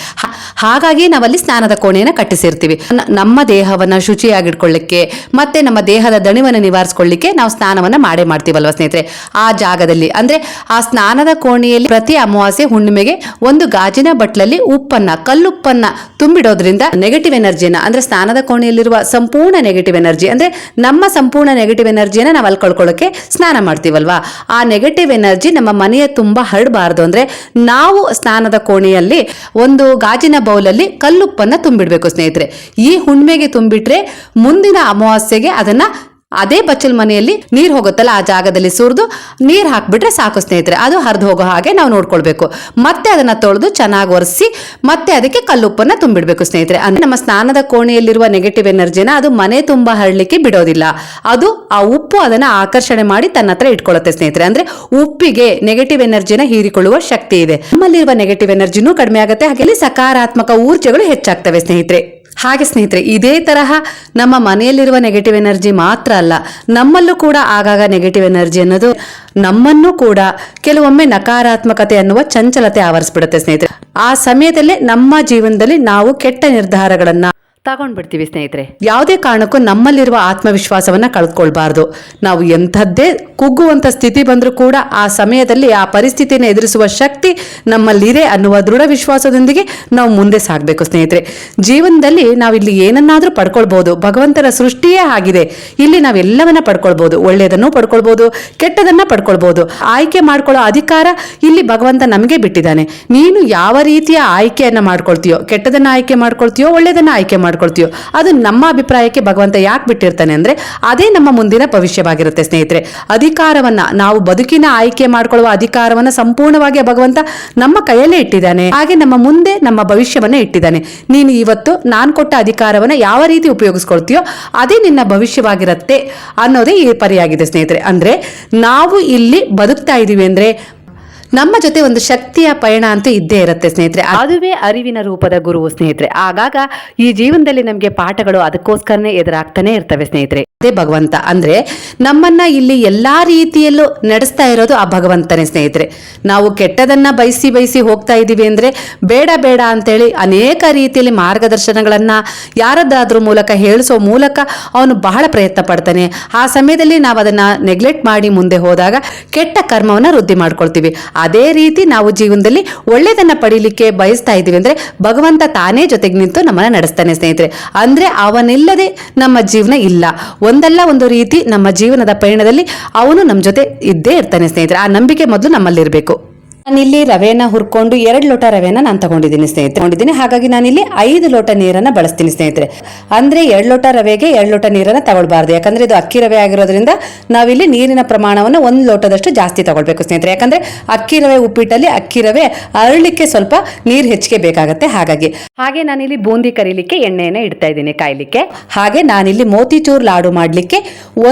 Speaker 1: ಹಾಗಾಗಿ ನಾವಲ್ಲಿ ಸ್ನಾನದ ಕೋಣೆಯನ್ನು ಕಟ್ಟಿಸಿರ್ತೀವಿ. ನಮ್ಮ ದೇಹವನ್ನು ಶುಚಿಯಾಗಿಟ್ಕೊಳ್ಳಿಕ್ಕೆ ಮತ್ತೆ ನಮ್ಮ ದೇಹದ ದಣಿವನ್ನು ನಿವಾರಿಸ್ಕೊಳ್ಳಿಕ್ಕೆ ನಾವು ಸ್ನಾನವನ್ನು ಮಾಡೇ ಮಾಡ್ತೀವಲ್ವ ಸ್ನೇಹಿತರೆ. ಆ ಜಾಗದಲ್ಲಿ ಅಂದ್ರೆ ಆ ಸ್ನಾನದ ಕೋಣೆಯಲ್ಲಿ ಪ್ರತಿ ಅಮಾವಾಸ್ಯೆ ಹುಣ್ಣಿಮೆಗೆ ಒಂದು ಗಾಜಿನ ಬಟ್ಲಲ್ಲಿ ಉಪ್ಪನ್ನ, ಕಲ್ಲುಪ್ಪನ್ನ ತುಂಬಿಡೋದ್ರಿಂದ ನೆಗೆಟಿವ್ ಎನರ್ಜಿನ ಅಂದ್ರೆ ಸ್ನಾನದ ಕೋಣೆಯಲ್ಲಿರುವ ಸಂಪೂರ್ಣ ನೆಗೆಟಿವ್ ಎನರ್ಜಿ ಅಂದ್ರೆ ನಮ್ಮ ಸಂಪೂರ್ಣ ನೆಗೆಟಿವ್ ಎನರ್ಜಿಯನ್ನು ನಾವು ಅಲ್ಲಿ ಕಳ್ಕೊಳ್ಳೋಕೆ ಸ್ನಾನ ಮಾಡ್ತೀವಲ್ವಾ? ಆ ನೆಗೆಟಿವ್ ಎನರ್ಜಿ ನಮ್ಮ ಮನೆಯ ತುಂಬಾ ಹರಡಬಾರದು ಅಂದ್ರೆ ನಾವು ಸ್ನಾನದ ಕೋಣೆಯಲ್ಲಿ ಒಂದು ಗಾಜಿನ ಬೌಲಲ್ಲಿ ಕಲ್ಲುಪ್ಪನ್ನ ತುಂಬಿಡಬೇಕು ಸ್ನೇಹಿತರೆ. ಈ ಹುಣ್ಮೆಗೆ ತುಂಬಿಟ್ರೆ ಮುಂದಿನ ಅಮಾವಾಸ್ಯೆಗೆ ಅದನ್ನ ಅದೇ ಬಚ್ಚಲ್ ಮನೆಯಲ್ಲಿ ನೀರು ಹೋಗುತ್ತಲ್ಲ ಆ ಜಾಗದಲ್ಲಿ ಸುರಿದು ನೀರು ಹಾಕ್ಬಿಟ್ರೆ ಸಾಕು ಸ್ನೇಹಿತರೆ, ಅದು ಹರಿದು ಹೋಗೋ ಹಾಗೆ ನಾವು ನೋಡ್ಕೊಳ್ಬೇಕು. ಮತ್ತೆ ಅದನ್ನ ತೊಳೆದು ಚೆನ್ನಾಗಿ ಒರೆಸಿ, ಮತ್ತೆ ಅದಕ್ಕೆ ಕಲ್ಲುಪ್ಪನ್ನ ತುಂಬಿಡ್ಬೇಕು ಸ್ನೇಹಿತರೆ. ಅಂದ್ರೆ ನಮ್ಮ ಸ್ನಾನದ ಕೋಣೆಯಲ್ಲಿರುವ ನೆಗೆಟಿವ್ ಎನರ್ಜಿನ ಅದು ಮನೆ ತುಂಬಾ ಹರಡ್ಲಿಕ್ಕೆ ಬಿಡೋದಿಲ್ಲ. ಅದು ಆ ಉಪ್ಪು ಅದನ್ನ ಆಕರ್ಷಣೆ ಮಾಡಿ ತನ್ನ ಹತ್ರ ಇಟ್ಕೊಳ್ಳುತ್ತೆ ಸ್ನೇಹಿತರೆ. ಅಂದ್ರೆ ಉಪ್ಪಿಗೆ ನೆಗೆಟಿವ್ ಎನರ್ಜಿನ ಹೀರಿಕೊಳ್ಳುವ ಶಕ್ತಿ ಇದೆ. ನಮ್ಮಲ್ಲಿರುವ ನೆಗೆಟಿವ್ ಎನರ್ಜಿನೂ ಕಡಿಮೆ ಆಗುತ್ತೆ ಹಾಗೆ ಸಕಾರಾತ್ಮಕ ಊರ್ಜೆಗಳು ಹೆಚ್ಚಾಗ್ತವೆ ಸ್ನೇಹಿತರೆ. ಹಾಗೆ ಸ್ನೇಹಿತರೆ, ಇದೇ ತರಹ ನಮ್ಮ ಮನೆಯಲ್ಲಿರುವ ನೆಗೆಟಿವ್ ಎನರ್ಜಿ ಮಾತ್ರ ಅಲ್ಲ, ನಮ್ಮಲ್ಲೂ ಕೂಡ ಆಗಾಗ ನೆಗೆಟಿವ್ ಎನರ್ಜಿ ಅನ್ನೋದು ನಮ್ಮನ್ನು ಕೂಡ ಕೆಲವೊಮ್ಮೆ ನಕಾರಾತ್ಮಕತೆ ಅನ್ನುವ ಚಂಚಲತೆ ಆವರಿಸ್ಬಿಡುತ್ತೆ ಸ್ನೇಹಿತರೆ. ಆ ಸಮಯದಲ್ಲೇ ನಮ್ಮ ಜೀವನದಲ್ಲಿ ನಾವು ಕೆಟ್ಟ ನಿರ್ಧಾರಗಳನ್ನ ತಗೊಂಡ್ಬಿಡ್ತೀವಿ ಸ್ನೇಹಿತರೆ. ಯಾವುದೇ ಕಾರಣಕ್ಕೂ ನಮ್ಮಲ್ಲಿರುವ ಆತ್ಮವಿಶ್ವಾಸವನ್ನ ಕಳ್ಕೊಳ್ಬಾರ್ದು. ನಾವು ಎಂಥದ್ದೇ ಕುಗ್ಗುವಂತ ಸ್ಥಿತಿ ಬಂದರೂ ಕೂಡ ಆ ಸಮಯದಲ್ಲಿ ಆ ಪರಿಸ್ಥಿತಿಯನ್ನು ಎದುರಿಸುವ ಶಕ್ತಿ ನಮ್ಮಲ್ಲಿದೆ ಅನ್ನುವ ದೃಢ ವಿಶ್ವಾಸದೊಂದಿಗೆ ನಾವು ಮುಂದೆ ಸಾಗಬೇಕು ಸ್ನೇಹಿತರೆ. ಜೀವನದಲ್ಲಿ ನಾವು ಇಲ್ಲಿ ಏನನ್ನಾದರೂ ಪಡ್ಕೊಳ್ಬಹುದು ಭಗವಂತನ ಸೃಷ್ಟಿಯೇ ಆಗಿದೆ. ಇಲ್ಲಿ ನಾವೆಲ್ಲವನ್ನ ಪಡ್ಕೊಳ್ಬಹುದು ಒಳ್ಳೆಯದನ್ನು ಪಡ್ಕೊಳ್ಬಹುದು ಕೆಟ್ಟದನ್ನ ಪಡ್ಕೊಳ್ಬಹುದು ಆಯ್ಕೆ ಮಾಡ್ಕೊಳ್ಳೋ ಅಧಿಕಾರ ಇಲ್ಲಿ ಭಗವಂತ ನಮಗೆ ಬಿಟ್ಟಿದ್ದಾನೆ. ನೀನು ಯಾವ ರೀತಿಯ ಆಯ್ಕೆಯನ್ನ ಮಾಡ್ಕೊಳ್ತೀಯೋ, ಕೆಟ್ಟದನ್ನ ಆಯ್ಕೆ ಮಾಡ್ಕೊಳ್ತೀಯೋ, ಒಳ್ಳೆಯದನ್ನ ಆಯ್ಕೆ ಮಾಡ್ಕೊಳ್ತೀಯೋ? ಅದು ನಮ್ಮ ಅಭಿಪ್ರಾಯಕ್ಕೆ ಭಗವಂತ ಯಾಕೆ ಬಿಟ್ಟಿರ್ತಾನೆ ಅಂದ್ರೆ ಅದೇ ನಮ್ಮ ಮುಂದಿನ ಭವಿಷ್ಯವಾಗಿರುತ್ತೆ, ಸ್ನೇಹಿತರೆ. ಅಧಿಕಾರವನ್ನ, ನಾವು ಬದುಕಿನ ಆಯ್ಕೆ ಮಾಡ್ಕೊಳ್ಳುವ ಅಧಿಕಾರವನ್ನ ಸಂಪೂರ್ಣವಾಗಿ ಭಗವಂತ ನಮ್ಮ ಕೈಯಲ್ಲೇ ಇಟ್ಟಿದ್ದಾನೆ. ಹಾಗೆ ನಮ್ಮ ಮುಂದೆ ನಮ್ಮ ಭವಿಷ್ಯವನ್ನ ಇಟ್ಟಿದ್ದಾನೆ. ನೀನು ಇವತ್ತು ನಾನು ಕೊಟ್ಟ ಅಧಿಕಾರವನ್ನ ಯಾವ ರೀತಿ ಉಪಯೋಗಿಸ್ಕೊಳ್ತೀಯೋ ಅದೇ ನಿನ್ನ ಭವಿಷ್ಯವಾಗಿರುತ್ತೆ ಅನ್ನೋದೇ ಈ ಪರಿಯಾಗಿದೆ, ಸ್ನೇಹಿತರೆ. ಅಂದ್ರೆ ನಾವು ಇಲ್ಲಿ ಬದುಕ್ತಾ ಇದ್ದೀವಿ ಅಂದ್ರೆ ನಮ್ಮ ಜೊತೆ ಒಂದು ಶಕ್ತಿಯ ಪಯಣ ಅಂತೂ ಇದ್ದೇ ಇರುತ್ತೆ ಸ್ನೇಹಿತರೆ. ಅದುವೇ ಅರಿವಿನ ರೂಪದ ಗುರುವು ಸ್ನೇಹಿತರೆ. ಆಗಾಗ ಈ ಜೀವನದಲ್ಲಿ ನಮಗೆ ಪಾಠಗಳು ಅದಕ್ಕೋಸ್ಕರನೇ ಎದುರಾಗ್ತಾನೆ ಇರ್ತವೆ ಸ್ನೇಹಿತರೆ. ಅದೇ ಭಗವಂತ. ಅಂದ್ರೆ ನಮ್ಮನ್ನ ಇಲ್ಲಿ ಎಲ್ಲಾ ರೀತಿಯಲ್ಲೂ ನಡೆಸ್ತಾ ಇರೋದು ಆ ಭಗವಂತನೇ ಸ್ನೇಹಿತರೆ. ನಾವು ಕೆಟ್ಟದನ್ನ ಬಯಸಿ ಬಯಸಿ ಹೋಗ್ತಾ ಇದ್ದೀವಿ ಅಂದ್ರೆ ಬೇಡ ಬೇಡ ಅಂತೇಳಿ ಅನೇಕ ರೀತಿಯಲ್ಲಿ ಮಾರ್ಗದರ್ಶನಗಳನ್ನ ಯಾರದ್ದಾದ್ರೂ ಮೂಲಕ ಹೇಳಿಸೋ ಮೂಲಕ ಅವನು ಬಹಳ ಪ್ರಯತ್ನ ಪಡ್ತಾನೆ. ಆ ಸಮಯದಲ್ಲಿ ನಾವು ಅದನ್ನ ನೆಗ್ಲೆಕ್ಟ್ ಮಾಡಿ ಮುಂದೆ ಹೋದಾಗ ಕೆಟ್ಟ ಕರ್ಮವನ್ನ ವೃದ್ಧಿ ಮಾಡ್ಕೊಳ್ತೀವಿ. ಅದೇ ರೀತಿ ನಾವು ಜೀವನದಲ್ಲಿ ಒಳ್ಳೆದನ್ನ ಪಡೀಲಿಕ್ಕೆ ಬಯಸ್ತಾ ಇದ್ದೀವಿ ಅಂದ್ರೆ ಭಗವಂತ ತಾನೇ ಜೊತೆಗೆ ನಿಂತು ನಮ್ಮನ್ನ ನಡೆಸ್ತಾನೆ ಸ್ನೇಹಿತರೆ. ಅಂದ್ರೆ ಅವನಿಲ್ಲದೆ ನಮ್ಮ ಜೀವನ ಇಲ್ಲ. ಒಂದಲ್ಲ ಒಂದು ರೀತಿ ನಮ್ಮ ಜೀವನದ ಪಯಣದಲ್ಲಿ ಅವನು ನಮ್ಮ ಜೊತೆ ಇದ್ದೇ ಇರ್ತಾನೆ ಸ್ನೇಹಿತರೆ. ಆ ನಂಬಿಕೆ ಮೊದಲು ನಮ್ಮಲ್ಲಿರಬೇಕು. ನಾನಿಲ್ಲಿ ರವೆನ ಹುರ್ಕೊಂಡು ಎರಡು ಲೋಟ ರವೆನ ನಾನು ತಗೊಂಡಿದ್ದೀನಿ ಸ್ನೇಹಿತರೆ. ತಗೊಂಡಿದ್ದೀನಿ. ಹಾಗಾಗಿ ನಾನಿಲ್ಲಿ ಐದು ಲೋಟ ನೀರನ್ನ ಬಳಸ್ತೀನಿ ಸ್ನೇಹಿತರೆ. ಅಂದ್ರೆ ಎರಡು ಲೋಟ ರವೆಗೆ ಎರಡು ಲೋಟ ನೀರನ್ನ ತಗೊಳ್ಬಾರ್ದು. ಯಾಕಂದ್ರೆ ಇದು ಅಕ್ಕಿ ರವೆ ಆಗಿರೋದ್ರಿಂದ ನಾವಿಲ್ಲಿ ನೀರಿನ ಪ್ರಮಾಣವನ್ನು ಒಂದು ಲೋಟದಷ್ಟು ಜಾಸ್ತಿ ತಗೊಳ್ಬೇಕು ಸ್ನೇಹಿತರೆ. ಯಾಕಂದ್ರೆ ಅಕ್ಕಿ ರವೆ ಉಪ್ಪಿಟ್ಟಲ್ಲಿ ಅಕ್ಕಿ ರವೆ ಅರಳಿಕ್ಕೆ ಸ್ವಲ್ಪ ನೀರು ಹೆಚ್ಚಿಗೆ ಬೇಕಾಗುತ್ತೆ. ಹಾಗಾಗಿ ಹಾಗೆ ನಾನಿಲ್ಲಿ ಬೂಂದಿ ಕರೀಲಿಕ್ಕೆ ಎಣ್ಣೆಯನ್ನ ಇಡ್ತಾ ಇದ್ದೀನಿ ಕಾಯ್ಲಿಕ್ಕೆ. ಹಾಗೆ ನಾನಿಲ್ಲಿ ಮೋತಿಚೂರ್ ಲಾಡು ಮಾಡ್ಲಿಕ್ಕೆ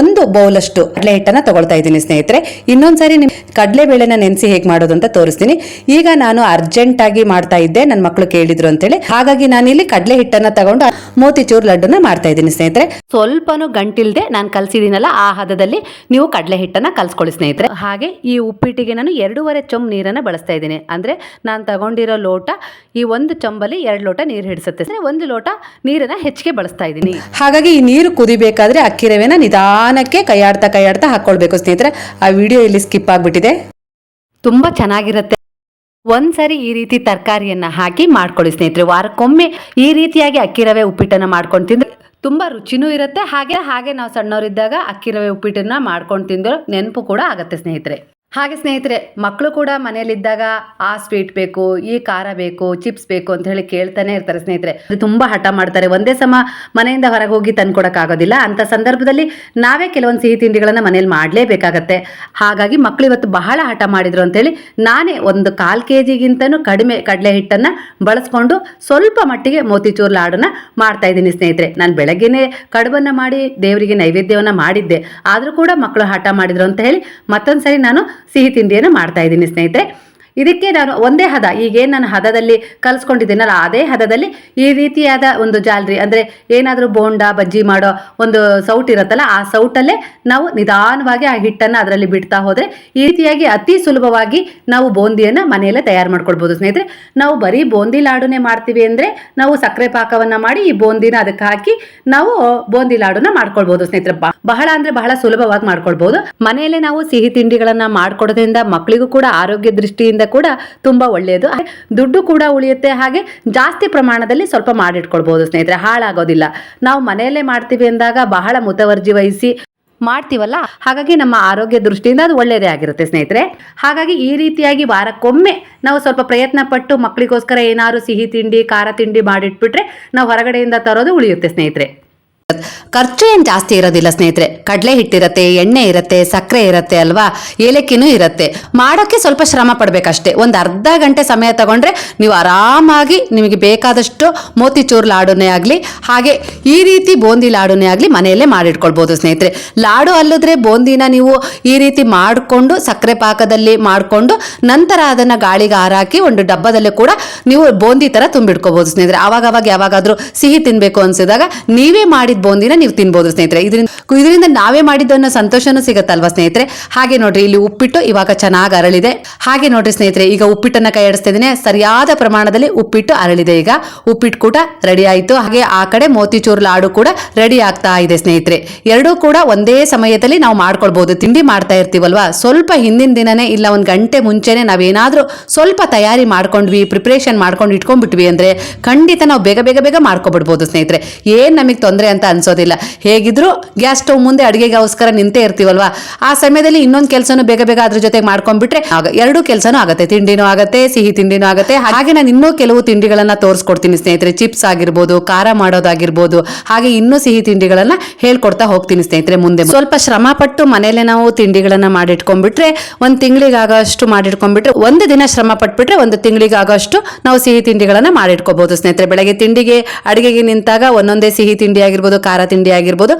Speaker 1: ಒಂದು ಬೌಲಷ್ಟು ಕಡಲೆ ಹಿಟ್ಟನ್ನ ತಗೊಳ್ತಾ ಇದ್ದೀನಿ ಸ್ನೇಹಿತರೆ. ಇನ್ನೊಂದ್ಸರಿ ನಿಮ್ ಕಡಲೆ ಬೇಳೆನ ನೆನೆಸಿ ಹೇಗೆ ಮಾಡೋದು ಅಂತ ತೋರಿಸ್ತೀನಿ. ಈಗ ನಾನು ಅರ್ಜೆಂಟ್ ಆಗಿ ಮಾಡ್ತಾ ಇದ್ದೆ ನನ್ನ ಮಕ್ಕಳು ಕೇಳಿದ್ರು ಅಂತೇಳಿ. ಹಾಗಾಗಿ ನಾನು ಇಲ್ಲಿ ಕಡಲೆ ಹಿಟ್ಟನ್ನ ತಗೊಂಡು ಮೋತಿಚೂರ್ ಲಡ್ಡುನ ಮಾಡ್ತಾ ಇದ್ದೀನಿ ಸ್ನೇಹಿತರೆ. ಸ್ವಲ್ಪನೂ ಗಂಟಿಲ್ದೆ ನಾನು ಕಲ್ಸಿದ್ದೀನಲ್ಲ ಆ ಹದದಲ್ಲಿ ನೀವು ಕಡಲೆ ಹಿಟ್ಟನ್ನ ಕಲ್ಸ್ಕೊಳ್ಳಿ ಸ್ನೇಹಿತರೆ. ಹಾಗೆ ಈ ಉಪ್ಪಿಟ್ಟಿಗೆ ನಾನು ಎರಡೂವರೆ ಚೊಂಬ್ ನೀರನ್ನ ಬಳಸ್ತಾ ಇದ್ದೀನಿ. ಅಂದ್ರೆ ನಾನು ತಗೊಂಡಿರೋ ಲೋಟ ಈ ಒಂದು ಚೊಂಬಲ್ಲಿ ಎರಡು ಲೋಟ ನೀರು ಹಿಡಿಸುತ್ತೆ. ಒಂದು ಲೋಟ ನೀರನ್ನ ಹೆಚ್ಚಿಗೆ ಬಳಸ್ತಾ ಇದ್ದೀನಿ. ಹಾಗಾಗಿ ಈ ನೀರು ಕುದಿಬೇಕಾದ್ರೆ ಅಕ್ಕಿ ರವೆನ ನಿಧಾನಕ್ಕೆ ಕೈಯಾಡ್ತಾ ಕೈಯಾಡ್ತಾ ಹಾಕ್ಕೊಳ್ಬೇಕು ಸ್ನೇಹಿತರೆ. ಆ ವಿಡಿಯೋ ಇಲ್ಲಿ ಸ್ಕಿಪ್ ಆಗ್ಬಿಟ್ಟಿದೆ. ತುಂಬ ಚೆನ್ನಾಗಿರುತ್ತೆ. ಒಂದ್ಸರಿ ಈ ರೀತಿ ತರಕಾರಿಯನ್ನ ಹಾಕಿ ಮಾಡ್ಕೊಳ್ಳಿ ಸ್ನೇಹಿತರೆ. ವಾರಕ್ಕೊಮ್ಮೆ ಈ ರೀತಿಯಾಗಿ ಅಕ್ಕಿ ರವೆ ಉಪ್ಪಿಟ್ಟನ್ನ ಮಾಡ್ಕೊಂಡು ತಿಂದ್ರೆ ತುಂಬಾ ರುಚಿನೂ ಇರುತ್ತೆ. ಹಾಗೆ ಹಾಗೆ ನಾವು ಸಣ್ಣವರಿದ್ದಾಗ ಅಕ್ಕಿ ರವೆ ಉಪ್ಪಿಟ್ಟನ್ನ ಮಾಡ್ಕೊಂಡು ತಿಂದ್ರೆ ನೆನಪು ಕೂಡ ಆಗುತ್ತೆ ಸ್ನೇಹಿತರೆ. ಹಾಗೆ ಸ್ನೇಹಿತರೆ, ಮಕ್ಕಳು ಕೂಡ ಮನೆಯಲ್ಲಿದ್ದಾಗ ಆ ಸ್ವೀಟ್ ಬೇಕು, ಈ ಖಾರ ಬೇಕು, ಚಿಪ್ಸ್ ಬೇಕು ಅಂತ ಹೇಳಿ ಕೇಳ್ತಾನೆ ಇರ್ತಾರೆ ಸ್ನೇಹಿತರೆ. ಅದು ತುಂಬಾ ಹಠ ಮಾಡ್ತಾರೆ. ಒಂದೇ ಸಮ ಮನೆಯಿಂದ ಹೊರಗೆ ಹೋಗಿ ತಂದ್ಕೊಡಕ್ಕಾಗೋದಿಲ್ಲ. ಅಂತ ಸಂದರ್ಭದಲ್ಲಿ ನಾವೇ ಕೆಲವೊಂದು ಸಿಹಿ ತಿಂಡಿಗಳನ್ನ ಮನೇಲಿ ಮಾಡಲೇಬೇಕಾಗತ್ತೆ. ಹಾಗಾಗಿ ಮಕ್ಕಳು ಇವತ್ತು ಬಹಳ ಹಠ ಮಾಡಿದ್ರು ಅಂತೇಳಿ ನಾನೇ ಒಂದು ಕಾಲು ಕೆ ಜಿಗಿಂತನೂ ಕಡಿಮೆ ಕಡಲೆ ಹಿಟ್ಟನ್ನ ಬಳಸ್ಕೊಂಡು ಸ್ವಲ್ಪ ಮಟ್ಟಿಗೆ ಮೋತಿಚೂರ್ ಲಾಡನ್ನ ಮಾಡ್ತಾ ಇದ್ದೀನಿ ಸ್ನೇಹಿತರೆ. ನಾನು ಬೆಳಗ್ಗೆನೆ ಕಡುಬನ್ನ ಮಾಡಿ ದೇವರಿಗೆ ನೈವೇದ್ಯವನ್ನ ಮಾಡಿದ್ದೆ. ಆದರೂ ಕೂಡ ಮಕ್ಕಳು ಹಠ ಮಾಡಿದ್ರು ಅಂತ ಹೇಳಿ ಮತ್ತೊಂದ್ಸರಿ ನಾನು ಸಿಹಿ ತಿಂಡಿಯನ್ನು ಮಾಡ್ತಾ ಇದ್ದೀನಿ ಸ್ನೇಹಿತರೆ. ಇದಕ್ಕೆ ನಾನು ಒಂದೇ ಹದ, ಈಗೇನು ನಾನು ಹದದಲ್ಲಿ ಕಲಿಸ್ಕೊಂಡಿದ್ದೀನಲ್ಲ, ಅದೇ ಹದದಲ್ಲಿ ಈ ರೀತಿಯಾದ ಒಂದು ಜಾಲರಿ, ಅಂದರೆ ಏನಾದರೂ ಬೋಂಡ, ಬಜ್ಜಿ ಮಾಡೋ ಒಂದು ಸೌಟ್ ಇರುತ್ತಲ್ಲ, ಆ ಸೌಟಲ್ಲೇ ನಾವು ನಿಧಾನವಾಗಿ ಆ ಹಿಟ್ಟನ್ನು ಅದರಲ್ಲಿ ಬಿಡ್ತಾ ಹೋದರೆ ಈ ರೀತಿಯಾಗಿ ಅತಿ ಸುಲಭವಾಗಿ ನಾವು ಬೂಂದಿಯನ್ನು ಮನೆಯಲ್ಲೇ ತಯಾರು ಮಾಡ್ಕೊಳ್ಬೋದು. ಸ್ನೇಹಿತರೆ, ನಾವು ಬರೀ ಬೂಂದಿ ಲಾಡುನೇ ಮಾಡ್ತೀವಿ ಅಂದರೆ ನಾವು ಸಕ್ಕರೆ ಪಾಕವನ್ನು ಮಾಡಿ ಈ ಬೂಂದಿನ ಅದಕ್ಕೆ ಹಾಕಿ ನಾವು ಬೂಂದಿ ಲಾಡುನ ಮಾಡ್ಕೊಳ್ಬೋದು ಸ್ನೇಹಿತರೆ. ಬಹಳ ಅಂದರೆ ಬಹಳ ಸುಲಭವಾಗಿ ಮಾಡ್ಕೊಳ್ಬೋದು. ಮನೆಯಲ್ಲೇ ನಾವು ಸಿಹಿ ತಿಂಡಿಗಳನ್ನ ಮಾಡ್ಕೊಡೋದ್ರಿಂದ ಮಕ್ಕಳಿಗೂ ಕೂಡ ಆರೋಗ್ಯ ದೃಷ್ಟಿಯಿಂದ ಕೂಡ ತುಂಬಾ ಒಳ್ಳೆಯದು ದುಡ್ಡು ಕೂಡ ಉಳಿಯುತ್ತೆ. ಹಾಗೆ ಜಾಸ್ತಿ ಪ್ರಮಾಣದಲ್ಲಿ ಸ್ವಲ್ಪ ಮಾಡಿಟ್ಕೊಳ್ಬೋದು ಸ್ನೇಹಿತರೆ. ಹಾಳಾಗೋದಿಲ್ಲ. ನಾವು ಮನೆಯಲ್ಲೇ ಮಾಡ್ತೀವಿ ಅಂದಾಗ ಬಹಳ ಮುತವರ್ಜಿ ವಹಿಸಿ ಮಾಡ್ತೀವಲ್ಲ? ಹಾಗಾಗಿ ನಮ್ಮ ಆರೋಗ್ಯ ದೃಷ್ಟಿಯಿಂದ ಅದು ಒಳ್ಳೆಯದೇ ಆಗಿರುತ್ತೆ ಸ್ನೇಹಿತರೆ. ಹಾಗಾಗಿ ಈ ರೀತಿಯಾಗಿ ವಾರಕ್ಕೊಮ್ಮೆ ನಾವು ಸ್ವಲ್ಪ ಪ್ರಯತ್ನ ಪಟ್ಟು ಮಕ್ಕಳಿಗೋಸ್ಕರ ಏನಾದ್ರು ಸಿಹಿ ತಿಂಡಿ, ಖಾರ ತಿಂಡಿ ಮಾಡಿಟ್ಬಿಟ್ರೆ ನಾವು ಹೊರಗಡೆಯಿಂದ ತರೋದು ಉಳಿಯುತ್ತೆ ಸ್ನೇಹಿತರೆ. ಖರ್ಚು ಏನು ಜಾಸ್ತಿ ಇರೋದಿಲ್ಲ ಸ್ನೇಹಿತರೆ. ಕಡಲೆ ಹಿಟ್ಟಿರತ್ತೆ ಎಣ್ಣೆ ಇರತ್ತೆ, ಸಕ್ಕರೆ ಇರತ್ತೆ ಅಲ್ವಾ? ಏಲಕ್ಕಿನೂ ಇರತ್ತೆ. ಮಾಡೋಕ್ಕೆ ಸ್ವಲ್ಪ ಶ್ರಮ ಪಡಬೇಕಷ್ಟೇ. ಒಂದು ಅರ್ಧ ಗಂಟೆ ಸಮಯ ತಗೊಂಡ್ರೆ ನೀವು ಆರಾಮಾಗಿ ನಿಮಗೆ ಬೇಕಾದಷ್ಟು ಮೋತಿಚೂರ್ ಲಾಡುನೇ ಆಗಲಿ, ಹಾಗೆ ಈ ರೀತಿ ಬೂಂದಿ ಲಾಡುನೇ ಆಗಲಿ ಮನೆಯಲ್ಲೇ ಮಾಡಿಟ್ಕೊಳ್ಬೋದು ಸ್ನೇಹಿತರೆ. ಲಾಡು ಅಲ್ಲದ್ರೆ ಬೂಂದಿನ ನೀವು ಈ ರೀತಿ ಮಾಡಿಕೊಂಡು, ಸಕ್ಕರೆ ಪಾಕದಲ್ಲಿ ಮಾಡಿಕೊಂಡು, ನಂತರ ಅದನ್ನು ಗಾಳಿಗೆ ಹಾರಾಕಿ ಒಂದು ಡಬ್ಬದಲ್ಲೇ ಕೂಡ ನೀವು ಬೂಂದಿ ಥರ ತುಂಬಿಟ್ಕೋಬೋದು ಸ್ನೇಹಿತರೆ. ಆವಾಗ ಅವಾಗ ಯಾವಾಗಾದರೂ ಸಿಹಿ ತಿನ್ನಬೇಕು ಅನ್ಸಿದಾಗ ನೀವೇ ಮಾಡಿದ ಬೂಂದಿನ ನೀವು ತಿನ್ಬೋದು, ಸ್ನೇಹಿತರೆ. ಇದರಿಂದ ಇದರಿಂದ ನಾವೇ ಮಾಡಿದ್ದನ್ನ ಸಂತೋಷನೂ ಸಿಗುತ್ತಲ್ವಾ, ಸ್ನೇಹಿತರೆ? ಹಾಗೆ ನೋಡ್ರಿ, ಇಲ್ಲಿ ಉಪ್ಪಿಟ್ಟು ಇವಾಗ ಚೆನ್ನಾಗಿ ಅರಳಿದೆ. ಹಾಗೆ ನೋಡ್ರಿ, ಸ್ನೇಹಿತರೆ, ಈಗ ಉಪ್ಪಿಟ್ಟನ್ನ ಕೈ ಆಡಿಸ್ತಿದ್ದೀನಿ ಸರಿಯಾದ ಪ್ರಮಾಣದಲ್ಲಿ ಉಪ್ಪಿಟ್ಟು ಅರಳಿದೆ ಈಗ. ಉಪ್ಪಿಟ್ಟು ಕೂಡ ರೆಡಿ ಆಯಿತು. ಹಾಗೆ ಆ ಕಡೆ ಮೋತಿಚೂರ್ ಲಾಡು ಕೂಡ ರೆಡಿ ಆಗ್ತಾ ಇದೆ, ಸ್ನೇಹಿತರೆ. ಎರಡೂ ಕೂಡ ಒಂದೇ ಸಮಯದಲ್ಲಿ ನಾವು ಮಾಡ್ಕೊಳ್ಬಹುದು ತಿಂಡಿ ಮಾಡ್ತಾ ಇರ್ತೀವಲ್ವಾ? ಸ್ವಲ್ಪ ಹಿಂದಿನ ದಿನನೇ ಇಲ್ಲ, ಒಂದು ಗಂಟೆ ಮುಂಚೆನೆ ನಾವೇನಾದರೂ ಸ್ವಲ್ಪ ತಯಾರಿ ಮಾಡ್ಕೊಂಡ್ವಿ ಪ್ರಿಪ್ರೇಷನ್ ಮಾಡ್ಕೊಂಡು ಇಟ್ಕೊಂಡ್ಬಿಟ್ವಿ ಅಂದರೆ ಖಂಡಿತ ನಾವು ಬೇಗ ಬೇಗ ಬೇಗ ಮಾಡ್ಕೊಬಿಡ್ಬೋದು, ಸ್ನೇಹಿತರೆ. ಏನು ನಮಗೆ ತೊಂದರೆ ಅಂತ ಅನ್ಸೋದಿಲ್ಲ. ಹೇಗಿದ್ರು ಗ್ಯಾಸ್ ಸ್ಟವ್ ಮುಂದೆ ಅಡುಗೆಗೋಸ್ಕರ ನಿಂತೇ ಇರ್ತೀವಲ್ವಾ? ಆ ಸಮಯದಲ್ಲಿ ಇನ್ನೊಂದು ಕೆಲಸನೂ ಬೇಗ ಬೇಗ ಅದ್ರ ಜೊತೆಗೆ ಮಾಡ್ಕೊಂಡ್ಬಿಟ್ರೆ ಎರಡೂ ಕೆಲಸನೂ ಆಗುತ್ತೆ. ತಿಂಡಿನೂ ಆಗುತ್ತೆ, ಸಿಹಿ ತಿಂಡಿನೂ ಆಗುತ್ತೆ. ಹಾಗೆ ನಾನು ಇನ್ನೂ ಕೆಲವು ತಿಂಡಿಗಳನ್ನ ತೋರಿಸ್ಕೊಡ್ತೀನಿ ಸ್ನೇಹಿತರೆ. ಚಿಪ್ಸ್ ಆಗಿರ್ಬೋದು, ಖಾರ ಮಾಡೋದಾಗಿರ್ಬೋದು, ಹಾಗೆ ಇನ್ನೂ ಸಿಹಿ ತಿಂಡಿಗಳನ್ನ ಹೇಳ್ಕೊಡ್ತಾ ಹೋಗ್ತೀನಿ ಸ್ನೇಹಿತರೆ ಮುಂದೆ. ಸ್ವಲ್ಪ ಶ್ರಮ ಪಟ್ಟು ನಾವು ತಿಂಡಿಗಳನ್ನ ಮಾಡಿಟ್ಕೊಂಡ್ಬಿಟ್ರೆ, ಒಂದು ತಿಂಗಳಿಗಾಗೋಷ್ಟು ಮಾಡಿಟ್ಕೊಂಡ್ಬಿಟ್ರೆ, ಒಂದು ದಿನ ಶ್ರಮ ಪಟ್ಬಿಟ್ರೆ ಒಂದು ತಿಂಗಳಿಗಾಗೋಷ್ಟು ನಾವು ಸಿಹಿ ತಿಂಡಿಗಳನ್ನ ಮಾಡಿಟ್ಕೋಬಹುದು ಸ್ನೇಹಿತರೆ. ಬೆಳಗ್ಗೆ ತಿಂಡಿಗೆ, ಅಡುಗೆಗೆ ನಿಂತಾಗ ಒಂದೊಂದೇ ಸಿಹಿ ತಿಂಡಿ ಆಗಿರ್ಬೋದು ಆಗಿರ್ಬೋದು, ಖಾರ ತಿಂಡಿ ಆಗಿರ್ಬೋದು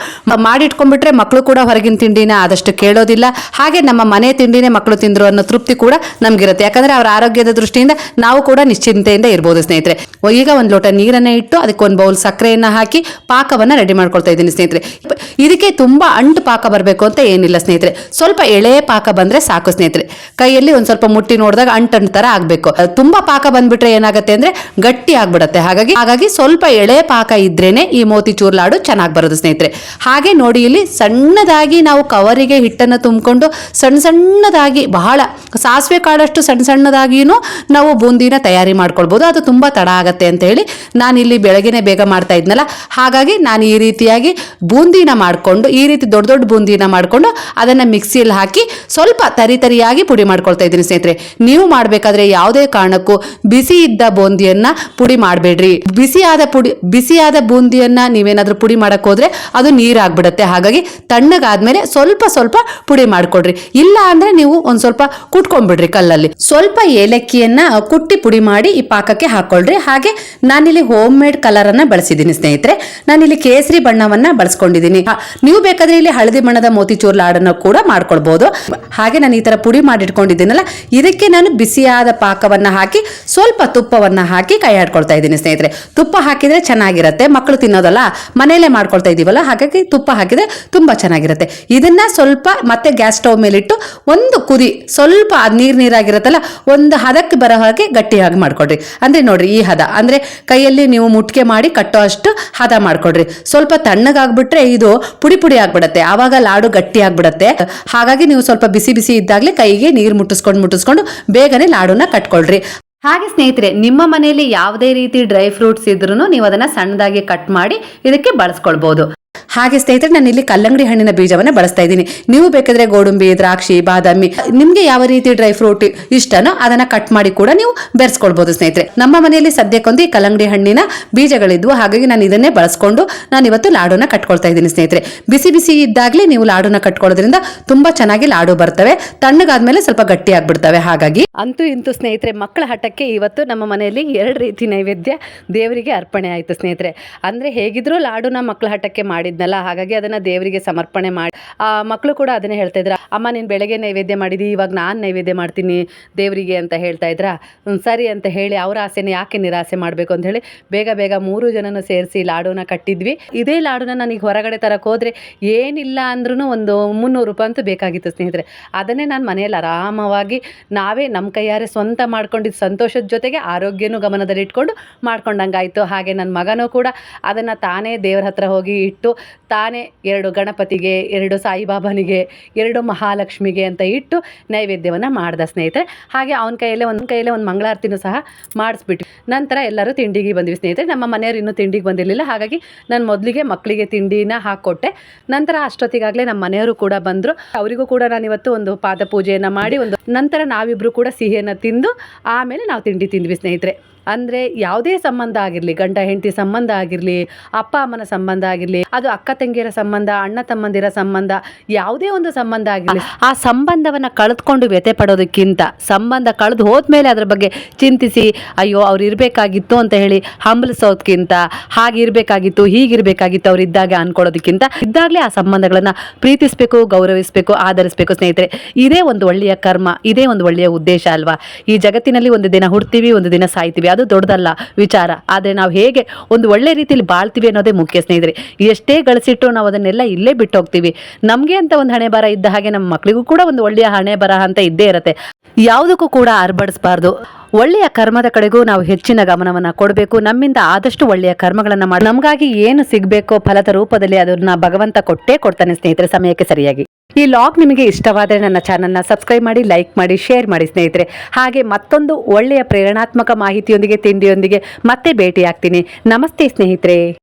Speaker 1: ಮಾಡಿಟ್ಕೊಂಡ್ಬಿಟ್ರೆ ಮಕ್ಕಳು ಕೂಡ ಹೊರಗಿನ ತಿಂಡಿನ ಆದಷ್ಟು ಕೇಳೋದಿಲ್ಲ. ಹಾಗೆ ನಮ್ಮ ಮನೆ ತಿಂಡಿನೇ ಮಕ್ಕಳು ತಿಂದ್ರು ಅನ್ನೋ ತೃಪ್ತಿ ಕೂಡ ನಮಗಿರುತ್ತೆ. ಯಾಕಂದ್ರೆ ಅವರ ಆರೋಗ್ಯದ ದೃಷ್ಟಿಯಿಂದ ನಾವು ಕೂಡ ನಿಶ್ಚಿಂತೆಯಿಂದ ಇರ್ಬೋದು, ಸ್ನೇಹಿತರೆ. ಈಗ ಒಂದು ಲೋಟ ನೀರನ್ನ ಇಟ್ಟು ಅದಕ್ಕೆ ಒಂದು ಬೌಲ್ ಸಕ್ಕರೆಯನ್ನ ಹಾಕಿ ಪಾಕವನ್ನ ರೆಡಿ ಮಾಡ್ಕೊಳ್ತಾ ಇದ್ದೀನಿ, ಸ್ನೇಹಿತರೆ. ಇದಕ್ಕೆ ತುಂಬಾ ಅಂಟು ಪಾಕ ಬರಬೇಕು ಅಂತ ಏನಿಲ್ಲ, ಸ್ನೇಹಿತರೆ. ಸ್ವಲ್ಪ ಎಳೆ ಪಾಕ ಬಂದ್ರೆ ಸಾಕು, ಸ್ನೇಹಿತರೆ. ಕೈಯಲ್ಲಿ ಒಂದ್ ಸ್ವಲ್ಪ ಮುಟ್ಟಿ ನೋಡಿದಾಗ ಅಂಟಂಟು ತರ ಆಗಬೇಕು. ತುಂಬಾ ಪಾಕ ಬಂದ್ಬಿಟ್ರೆ ಏನಾಗುತ್ತೆ ಅಂದ್ರೆ ಗಟ್ಟಿ ಆಗ್ಬಿಡತ್ತೆ. ಹಾಗಾಗಿ ಹಾಗಾಗಿ ಸ್ವಲ್ಪ ಎಳೆ ಪಾಕ ಇದ್ರೇನೆ ಈ ಮೋತಿಚೂರ್ ಲಾಡು ಚೆನ್ನಾಗಿ ಬರೋದು ಸ್ನೇಹಿತರೆ. ಹಾಗೆ ನೋಡಿ ಇಲ್ಲಿ ಸಣ್ಣದಾಗಿ ನಾವು ಕವರಿಗೆ ಹಿಟ್ಟನ್ನು ತುಂಬಿಕೊಂಡು ಸಣ್ಣ ಸಣ್ಣದಾಗಿ ಬಹಳ ಸಾಸಿವೆ ಕಾಳಷ್ಟು ಸಣ್ಣ ಸಣ್ಣದಾಗಿಯೂ ನಾವು ಬೂಂದಿನ ತಯಾರಿ ಮಾಡ್ಕೊಳ್ಬೋದು. ಅದು ತುಂಬಾ ತಡ ಆಗುತ್ತೆ ಅಂತ ಹೇಳಿ ನಾನು ಇಲ್ಲಿ ಬೆಳಗ್ಗೆನೆ ಬೇಗ ಮಾಡ್ತಾ ಇದ್ನಲ್ಲ. ಹಾಗಾಗಿ ನಾನು ಈ ರೀತಿಯಾಗಿ ಬೂಂದಿನ ಮಾಡಿಕೊಂಡು, ಈ ರೀತಿ ದೊಡ್ಡ ದೊಡ್ಡ ಬೂಂದಿನ ಮಾಡಿಕೊಂಡು ಅದನ್ನು ಮಿಕ್ಸಿಯಲ್ಲಿ ಹಾಕಿ ಸ್ವಲ್ಪ ತರಿ ತರಿಯಾಗಿ ಪುಡಿ ಮಾಡ್ಕೊಳ್ತಾ ಇದ್ದೀನಿ ಸ್ನೇಹಿತರೆ. ನೀವು ಮಾಡಬೇಕಾದ್ರೆ ಯಾವುದೇ ಕಾರಣಕ್ಕೂ ಬಿಸಿ ಇದ್ದ ಬೂಂದಿಯನ್ನು ಪುಡಿ ಮಾಡಬೇಡ್ರಿ. ಬಿಸಿಯಾದ ಪುಡಿ, ಬಿಸಿಯಾದ ಬೂಂದಿಯನ್ನ ನೀವೇನಾದರೂ ಪುಡಿ ಮಾಡಕ್ ಹೋದ್ರೆ ಅದು ನೀರಾಗ್ಬಿಡುತ್ತೆ. ಹಾಗಾಗಿ ತಣ್ಣಗಾದ್ಮೇಲೆ ಸ್ವಲ್ಪ ಸ್ವಲ್ಪ ಪುಡಿ ಮಾಡ್ಕೊಡ್ರಿ. ಇಲ್ಲ ಅಂದ್ರೆ ನೀವು ಒಂದ್ ಸ್ವಲ್ಪ ಕುಟ್ಕೊಂಡ್ಬಿಡ್ರಿ ಕಲ್ಲಲ್ಲಿ. ಸ್ವಲ್ಪ ಏಲಕ್ಕಿಯನ್ನ ಕುಟ್ಟಿ ಪುಡಿ ಮಾಡಿ ಈ ಪಾಕಕ್ಕೆ ಹಾಕೊಳ್ರಿ. ಹಾಗೆ ನಾನಿಲ್ಲಿ ಹೋಮ್ ಮೇಡ್ ಕಲರ್ ಅನ್ನ ಬಳಸಿದ್ದೀನಿ ಸ್ನೇಹಿತರೆ. ನಾನಿಲ್ಲಿ ಕೇಸರಿ ಬಣ್ಣವನ್ನ ಬಳಸ್ಕೊಂಡಿದ್ದೀನಿ ನೀವು ಬೇಕಾದ್ರೆ ಇಲ್ಲಿ ಹಳದಿ ಬಣ್ಣದ ಮೋತಿಚೂರ್ ಲಾಡನ್ನ ಕೂಡ ಮಾಡ್ಕೊಳ್ಬಹುದು ಹಾಗೆ ನಾನು ಈ ತರ ಪುಡಿ ಮಾಡಿಟ್ಕೊಂಡಿದ್ದೀನಲ್ಲ, ಇದಕ್ಕೆ ನಾನು ಬಿಸಿಯಾದ ಪಾಕವನ್ನ ಹಾಕಿ ಸ್ವಲ್ಪ ತುಪ್ಪವನ್ನ ಹಾಕಿ ಕೈ ಆಡ್ಕೊಳ್ತಾ ಇದ್ದೀನಿ ಸ್ನೇಹಿತರೆ. ತುಪ್ಪ ಹಾಕಿದ್ರೆ ಚೆನ್ನಾಗಿರುತ್ತೆ. ಮಕ್ಕಳು ತಿನ್ನೋದಲ್ಲ ಮನೆಯಲ್ಲೇ ಮಾಡ್ಕೊಳ್ತಾ ಇದ್ದೀವಲ್ಲ ಹಾಗಾಗಿ ತುಪ್ಪ ಹಾಕಿದ್ರೆ ತುಂಬ ಚೆನ್ನಾಗಿರುತ್ತೆ. ಇದನ್ನ ಸ್ವಲ್ಪ ಮತ್ತೆ ಗ್ಯಾಸ್ ಸ್ಟವ್ ಮೇಲಿಟ್ಟು ಒಂದು ಕುದಿ, ಸ್ವಲ್ಪ ಅದು ನೀರ್ ನೀರಾಗಿರುತ್ತಲ್ಲ, ಒಂದು ಹದಕ್ಕೆ ಬರೋ ಹಾಗೆ ಗಟ್ಟಿಯಾಗಿ ಮಾಡ್ಕೊಡ್ರಿ. ಅಂದ್ರೆ ನೋಡ್ರಿ ಈ ಹದ, ಅಂದ್ರೆ ಕೈಯಲ್ಲಿ ನೀವು ಮುಟ್ಕೆ ಮಾಡಿ ಕಟ್ಟೋ ಅಷ್ಟು ಹದ ಮಾಡ್ಕೊಡ್ರಿ. ಸ್ವಲ್ಪ ತಣ್ಣಗಾಗ್ಬಿಟ್ರೆ ಇದು ಪುಡಿ ಪುಡಿ ಆಗಿಬಿಡತ್ತೆ. ಆವಾಗ ಲಾಡು ಗಟ್ಟಿ ಆಗಿಬಿಡತ್ತೆ. ಹಾಗಾಗಿ ನೀವು ಸ್ವಲ್ಪ ಬಿಸಿ ಬಿಸಿ ಇದ್ದಾಗಲೇ ಕೈಗೆ ನೀರು ಮುಟ್ಟಿಸ್ಕೊಂಡು ಮುಟ್ಟಿಸ್ಕೊಂಡು ಬೇಗನೆ ಲಾಡುನ ಕಟ್ಕೊಳ್ರಿ. ಹಾಗೆ ಸ್ನೇಹಿತರೆ, ನಿಮ್ಮ ಮನೆಯಲ್ಲಿ ಯಾವುದೇ ರೀತಿ ಡ್ರೈ ಫ್ರೂಟ್ಸ್ ಇದ್ರೂ ನೀವು ಅದನ್ನ ಸಣ್ಣದಾಗಿ ಕಟ್ ಮಾಡಿ ಇದಕ್ಕೆ ಬಳಸ್ಕೊಳ್ಬಹುದು ಹಾಗೆ ಸ್ನೇಹಿತರೆ, ನಾನು ಇಲ್ಲಿ ಕಲ್ಲಂಗಡಿ ಹಣ್ಣಿನ ಬೀಜವನ್ನ ಬಳಸ್ತಾ ಇದ್ದೀನಿ. ನೀವು ಬೇಕಾದ್ರೆ ಗೋಡಂಬಿ, ದ್ರಾಕ್ಷಿ, ಬಾದಾಮಿ, ನಿಮ್ಗೆ ಯಾವ ರೀತಿ ಡ್ರೈ ಫ್ರೂಟ್ ಇಷ್ಟನೋ ಅದನ್ನ ಕಟ್ ಮಾಡಿ ಕೂಡ ನೀವು ಬೆರೆಸ್ಕೊಳ್ಬಹುದು ಸ್ನೇಹಿತರೆ. ನಮ್ಮ ಮನೆಯಲ್ಲಿ ಸದ್ಯಕ್ಕೊಂದು ಈ ಕಲ್ಲಂಗಡಿ ಹಣ್ಣಿನ ಬೀಜಗಳಿದ್ವು. ಹಾಗಾಗಿ ನಾನು ಇದನ್ನೇ ಬಳಸ್ಕೊಂಡು ನಾನು ಇವತ್ತು ಲಾಡುನ ಕಟ್ಕೊಳ್ತಾ ಇದ್ದೀನಿ ಸ್ನೇಹಿತರೆ. ಬಿಸಿ ಬಿಸಿ ಇದ್ದಾಗಲೇ ನೀವು ಲಾಡುನ ಕಟ್ಕೊಳ್ಳೋದ್ರಿಂದ ತುಂಬಾ ಚೆನ್ನಾಗಿ ಲಾಡು ಬರ್ತವೆ. ತಣ್ಣಗಾದ್ಮೇಲೆ ಸ್ವಲ್ಪ ಗಟ್ಟಿ ಆಗ್ಬಿಡ್ತವೆ. ಹಾಗಾಗಿ ಅಂತೂ ಇಂತೂ ಸ್ನೇಹಿತರೆ, ಮಕ್ಕಳ ಹಠಕ್ಕೆ ಇವತ್ತು ನಮ್ಮ ಮನೆಯಲ್ಲಿ ಎರಡು ರೀತಿ ನೈವೇದ್ಯ ದೇವರಿಗೆ ಅರ್ಪಣೆ ಆಯಿತು ಸ್ನೇಹಿತರೆ. ಅಂದ್ರೆ ಹೇಗಿದ್ರೂ ಲಾಡುನ ಮಕ್ಕಳ ಹಠಕ್ಕೆ ಮಾಡಿದ್ನಲ್ಲ, ಹಾಗಾಗಿ ಅದನ್ನು ದೇವರಿಗೆ ಸಮರ್ಪಣೆ ಮಾಡಿ. ಆ ಮಕ್ಕಳು ಕೂಡ ಅದನ್ನೇ ಹೇಳ್ತಾ ಇದ್ರು. ಅಮ್ಮ, ನೀನು ಬೆಳಗ್ಗೆ ನೈವೇದ್ಯ ಮಾಡಿದಿ, ಇವಾಗ ನಾನು ನೈವೇದ್ಯ ಮಾಡ್ತೀನಿ ದೇವರಿಗೆ ಅಂತ ಹೇಳ್ತಾ ಇದ್ರ? ಸರಿ ಅಂತ ಹೇಳಿ ಅವರ ಆಸೆನ ಯಾಕೆ ನಿರಾಸೆ ಮಾಡಬೇಕು ಅಂತ ಹೇಳಿ ಬೇಗ ಬೇಗ ಮೂರು ಜನನು ಸೇರಿಸಿ ಲಾಡುನ ಕಟ್ಟಿದ್ವಿ. ಇದೇ ಲಾಡುನ ನನಗೆ ಹೊರಗಡೆ ತರಕ್ಕೆ ಹೋದರೆ ಏನಿಲ್ಲ ಅಂದ್ರೂ ಒಂದು ಮುನ್ನೂರು ರೂಪಾಯಿ ಅಂತೂ ಬೇಕಾಗಿತ್ತು ಸ್ನೇಹಿತರೆ. ಅದನ್ನೇ ನಾನು ಮನೆಯಲ್ಲಿ ಆರಾಮವಾಗಿ ನಾವೇ ನಮ್ಮ ಕೈಯಾರೆ ಸ್ವಂತ ಮಾಡ್ಕೊಂಡಿದ್ದು ಸಂತೋಷದ ಜೊತೆಗೆ ಆರೋಗ್ಯನೂ ಗಮನದಲ್ಲಿಟ್ಕೊಂಡು ಮಾಡ್ಕೊಂಡಂಗಾಯಿತು. ಹಾಗೆ ನನ್ನ ಮಗನೂ ಕೂಡ ಅದನ್ನು ತಾನೇ ದೇವರ ಹತ್ರ ಹೋಗಿ ಇಟ್ಟು ತಾನೇ ಎರಡು ಗಣಪತಿಗೆ, ಎರಡು ಸಾಯಿಬಾಬನಿಗೆ, ಎರಡು ಮಹಾಲಕ್ಷ್ಮಿಗೆ ಅಂತ ಇಟ್ಟು ನೈವೇದ್ಯವನ್ನು ಮಾಡ್ದ ಸ್ನೇಹಿತರೆ. ಹಾಗೆ ಅವನ ಕೈಯಲ್ಲೇ ಒಂದು ಕೈಯಲ್ಲೇ ಒಂದು ಮಂಗಳಾರತಿನೂ ಸಹ ಮಾಡಿಸ್ಬಿಟ್ಟು ನಂತರ ಎಲ್ಲರೂ ತಿಂಡಿಗೆ ಬಂದ್ವಿ ಸ್ನೇಹಿತರೆ. ನಮ್ಮ ಮನೆಯವರು ಇನ್ನೂ ತಿಂಡಿಗೆ ಬಂದಿರಲಿಲ್ಲ. ಹಾಗಾಗಿ ನಾನು ಮೊದಲಿಗೆ ಮಕ್ಕಳಿಗೆ ತಿಂಡಿನ ಹಾಕ್ಕೊಟ್ಟೆ. ನಂತರ ಅಷ್ಟೊತ್ತಿಗಾಗಲೇ ನಮ್ಮ ಮನೆಯವರು ಕೂಡ ಬಂದರು. ಅವರಿಗೂ ಕೂಡ ನಾನು ಇವತ್ತು ಒಂದು ಪಾದ ಪೂಜೆಯನ್ನು ಮಾಡಿ ಒಂದು ನಂತರ ನಾವಿಬ್ಬರು ಕೂಡ ಸಿಹಿಯನ್ನು ತಿಂದು ಆಮೇಲೆ ನಾವು ತಿಂಡಿ ತಿಂದ್ವಿ ಸ್ನೇಹಿತರೆ. ಅಂದರೆ ಯಾವುದೇ ಸಂಬಂಧ ಆಗಿರಲಿ, ಗಂಡ, ಹೆಂಡತಿ ಸಂಬಂಧ ಆಗಿರಲಿ, ಅಪ್ಪ, ಅಮ್ಮನ ಸಂಬಂಧ ಆಗಿರಲಿ, ಅದು ಅಕ್ಕ, ತಂಗಿಯರ ಸಂಬಂಧ, ಅಣ್ಣ, ತಮ್ಮಂದಿರ ಸಂಬಂಧ, ಯಾವುದೇ ಒಂದು ಸಂಬಂಧ ಆಗಿರಲಿ, ಆ ಸಂಬಂಧವನ್ನು ಕಳೆದುಕೊಂಡು ವ್ಯಥೆ ಪಡೋದಕ್ಕಿಂತ ಸಂಬಂಧ ಕಳೆದು ಹೋದ್ಮೇಲೆ ಅದ್ರ ಬಗ್ಗೆ ಚಿಂತಿಸಿ, ಅಯ್ಯೋ, ಅವ್ರು ಇರಬೇಕಾಗಿತ್ತು ಅಂತ ಹೇಳಿ ಹಂಬಲಿಸೋದಕ್ಕಿಂತ ಹಾಗಿರ್ಬೇಕಾಗಿತ್ತು ಹೀಗಿರ್ಬೇಕಾಗಿತ್ತು ಅವ್ರು ಇದ್ದಾಗ ಅನ್ಕೊಳ್ಳೋದಕ್ಕಿಂತ ಇದ್ದಾಗಲೇ ಆ ಸಂಬಂಧಗಳನ್ನು ಪ್ರೀತಿಸಬೇಕು, ಗೌರವಿಸಬೇಕು, ಆಧರಿಸಬೇಕು ಸ್ನೇಹಿತರೆ. ಇದೇ ಒಂದು ಒಳ್ಳೆಯ ಕರ್ಮ, ಇದೇ ಒಂದು ಒಳ್ಳೆಯ ಉದ್ದೇಶ ಅಲ್ವಾ? ಈ ಜಗತ್ತಿನಲ್ಲಿ ಒಂದು ದಿನ ಹುಡ್ತೀವಿ, ಒಂದು ದಿನ ಸಾಯ್ತೀವಿ. ಅದು ದೊಡ್ಡದಲ್ಲ ವಿಚಾರ. ಆದರೆ ನಾವು ಹೇಗೆ ಒಂದು ಒಳ್ಳೆ ರೀತಿಯಲ್ಲಿ ಬಾಳ್ತೀವಿ ಅನ್ನೋದೇ ಮುಖ್ಯ ಸ್ನೇಹಿತರೆ. ಎಷ್ಟೇ ಗಳಿಸಿಟ್ಟು ನಾವು ಅದನ್ನೆಲ್ಲ ಇಲ್ಲೇ ಬಿಟ್ಟು ಹೋಗ್ತೀವಿ ನಮಗೆ ಅಂತ ಒಂದು ಹಣೆ ಬರ ಇದ್ದ ಹಾಗೆ ನಮ್ಮ ಮಕ್ಕಳಿಗೂ ಕೂಡ ಒಂದು ಒಳ್ಳೆಯ ಹಣೆ ಬರ ಅಂತ ಇದ್ದೇ ಇರುತ್ತೆ. ಯಾವುದಕ್ಕೂ ಕೂಡ ಅರ್ಬಡಿಸಬಾರ್ದು ಒಳ್ಳೆಯ ಕರ್ಮದ ಕಡೆಗೂ ನಾವು ಹೆಚ್ಚಿನ ಗಮನವನ್ನು ಕೊಡಬೇಕು. ನಮ್ಮಿಂದ ಆದಷ್ಟು ಒಳ್ಳೆಯ ಕರ್ಮಗಳನ್ನು ಮಾಡಿ ನಮಗಾಗಿ ಏನು ಸಿಗಬೇಕೋ ಫಲದ ರೂಪದಲ್ಲಿ ಅದನ್ನ ಭಗವಂತ ಕೊಟ್ಟೇ ಕೊಡ್ತಾನೆ ಸ್ನೇಹಿತರೆ ಸಮಯಕ್ಕೆ ಸರಿಯಾಗಿ. ಈ ಲಾಗ್ ನಿಮಗೆ ಇಷ್ಟವಾದರೆ ನನ್ನ ಚಾನಲ್ನ ಸಬ್ಸ್ಕ್ರೈಬ್ ಮಾಡಿ, ಲೈಕ್ ಮಾಡಿ, ಶೇರ್ ಮಾಡಿ ಸ್ನೇಹಿತರೆ. ಹಾಗೆ ಮತ್ತೊಂದು ಒಳ್ಳೆಯ ಪ್ರೇರಣಾತ್ಮಕ ಮಾಹಿತಿಯೊಂದಿಗೆ, ತಿಂಡಿಯೊಂದಿಗೆ ಮತ್ತೆ ಭೇಟಿಯಾಗ್ತೀನಿ. ನಮಸ್ತೆ ಸ್ನೇಹಿತರೆ.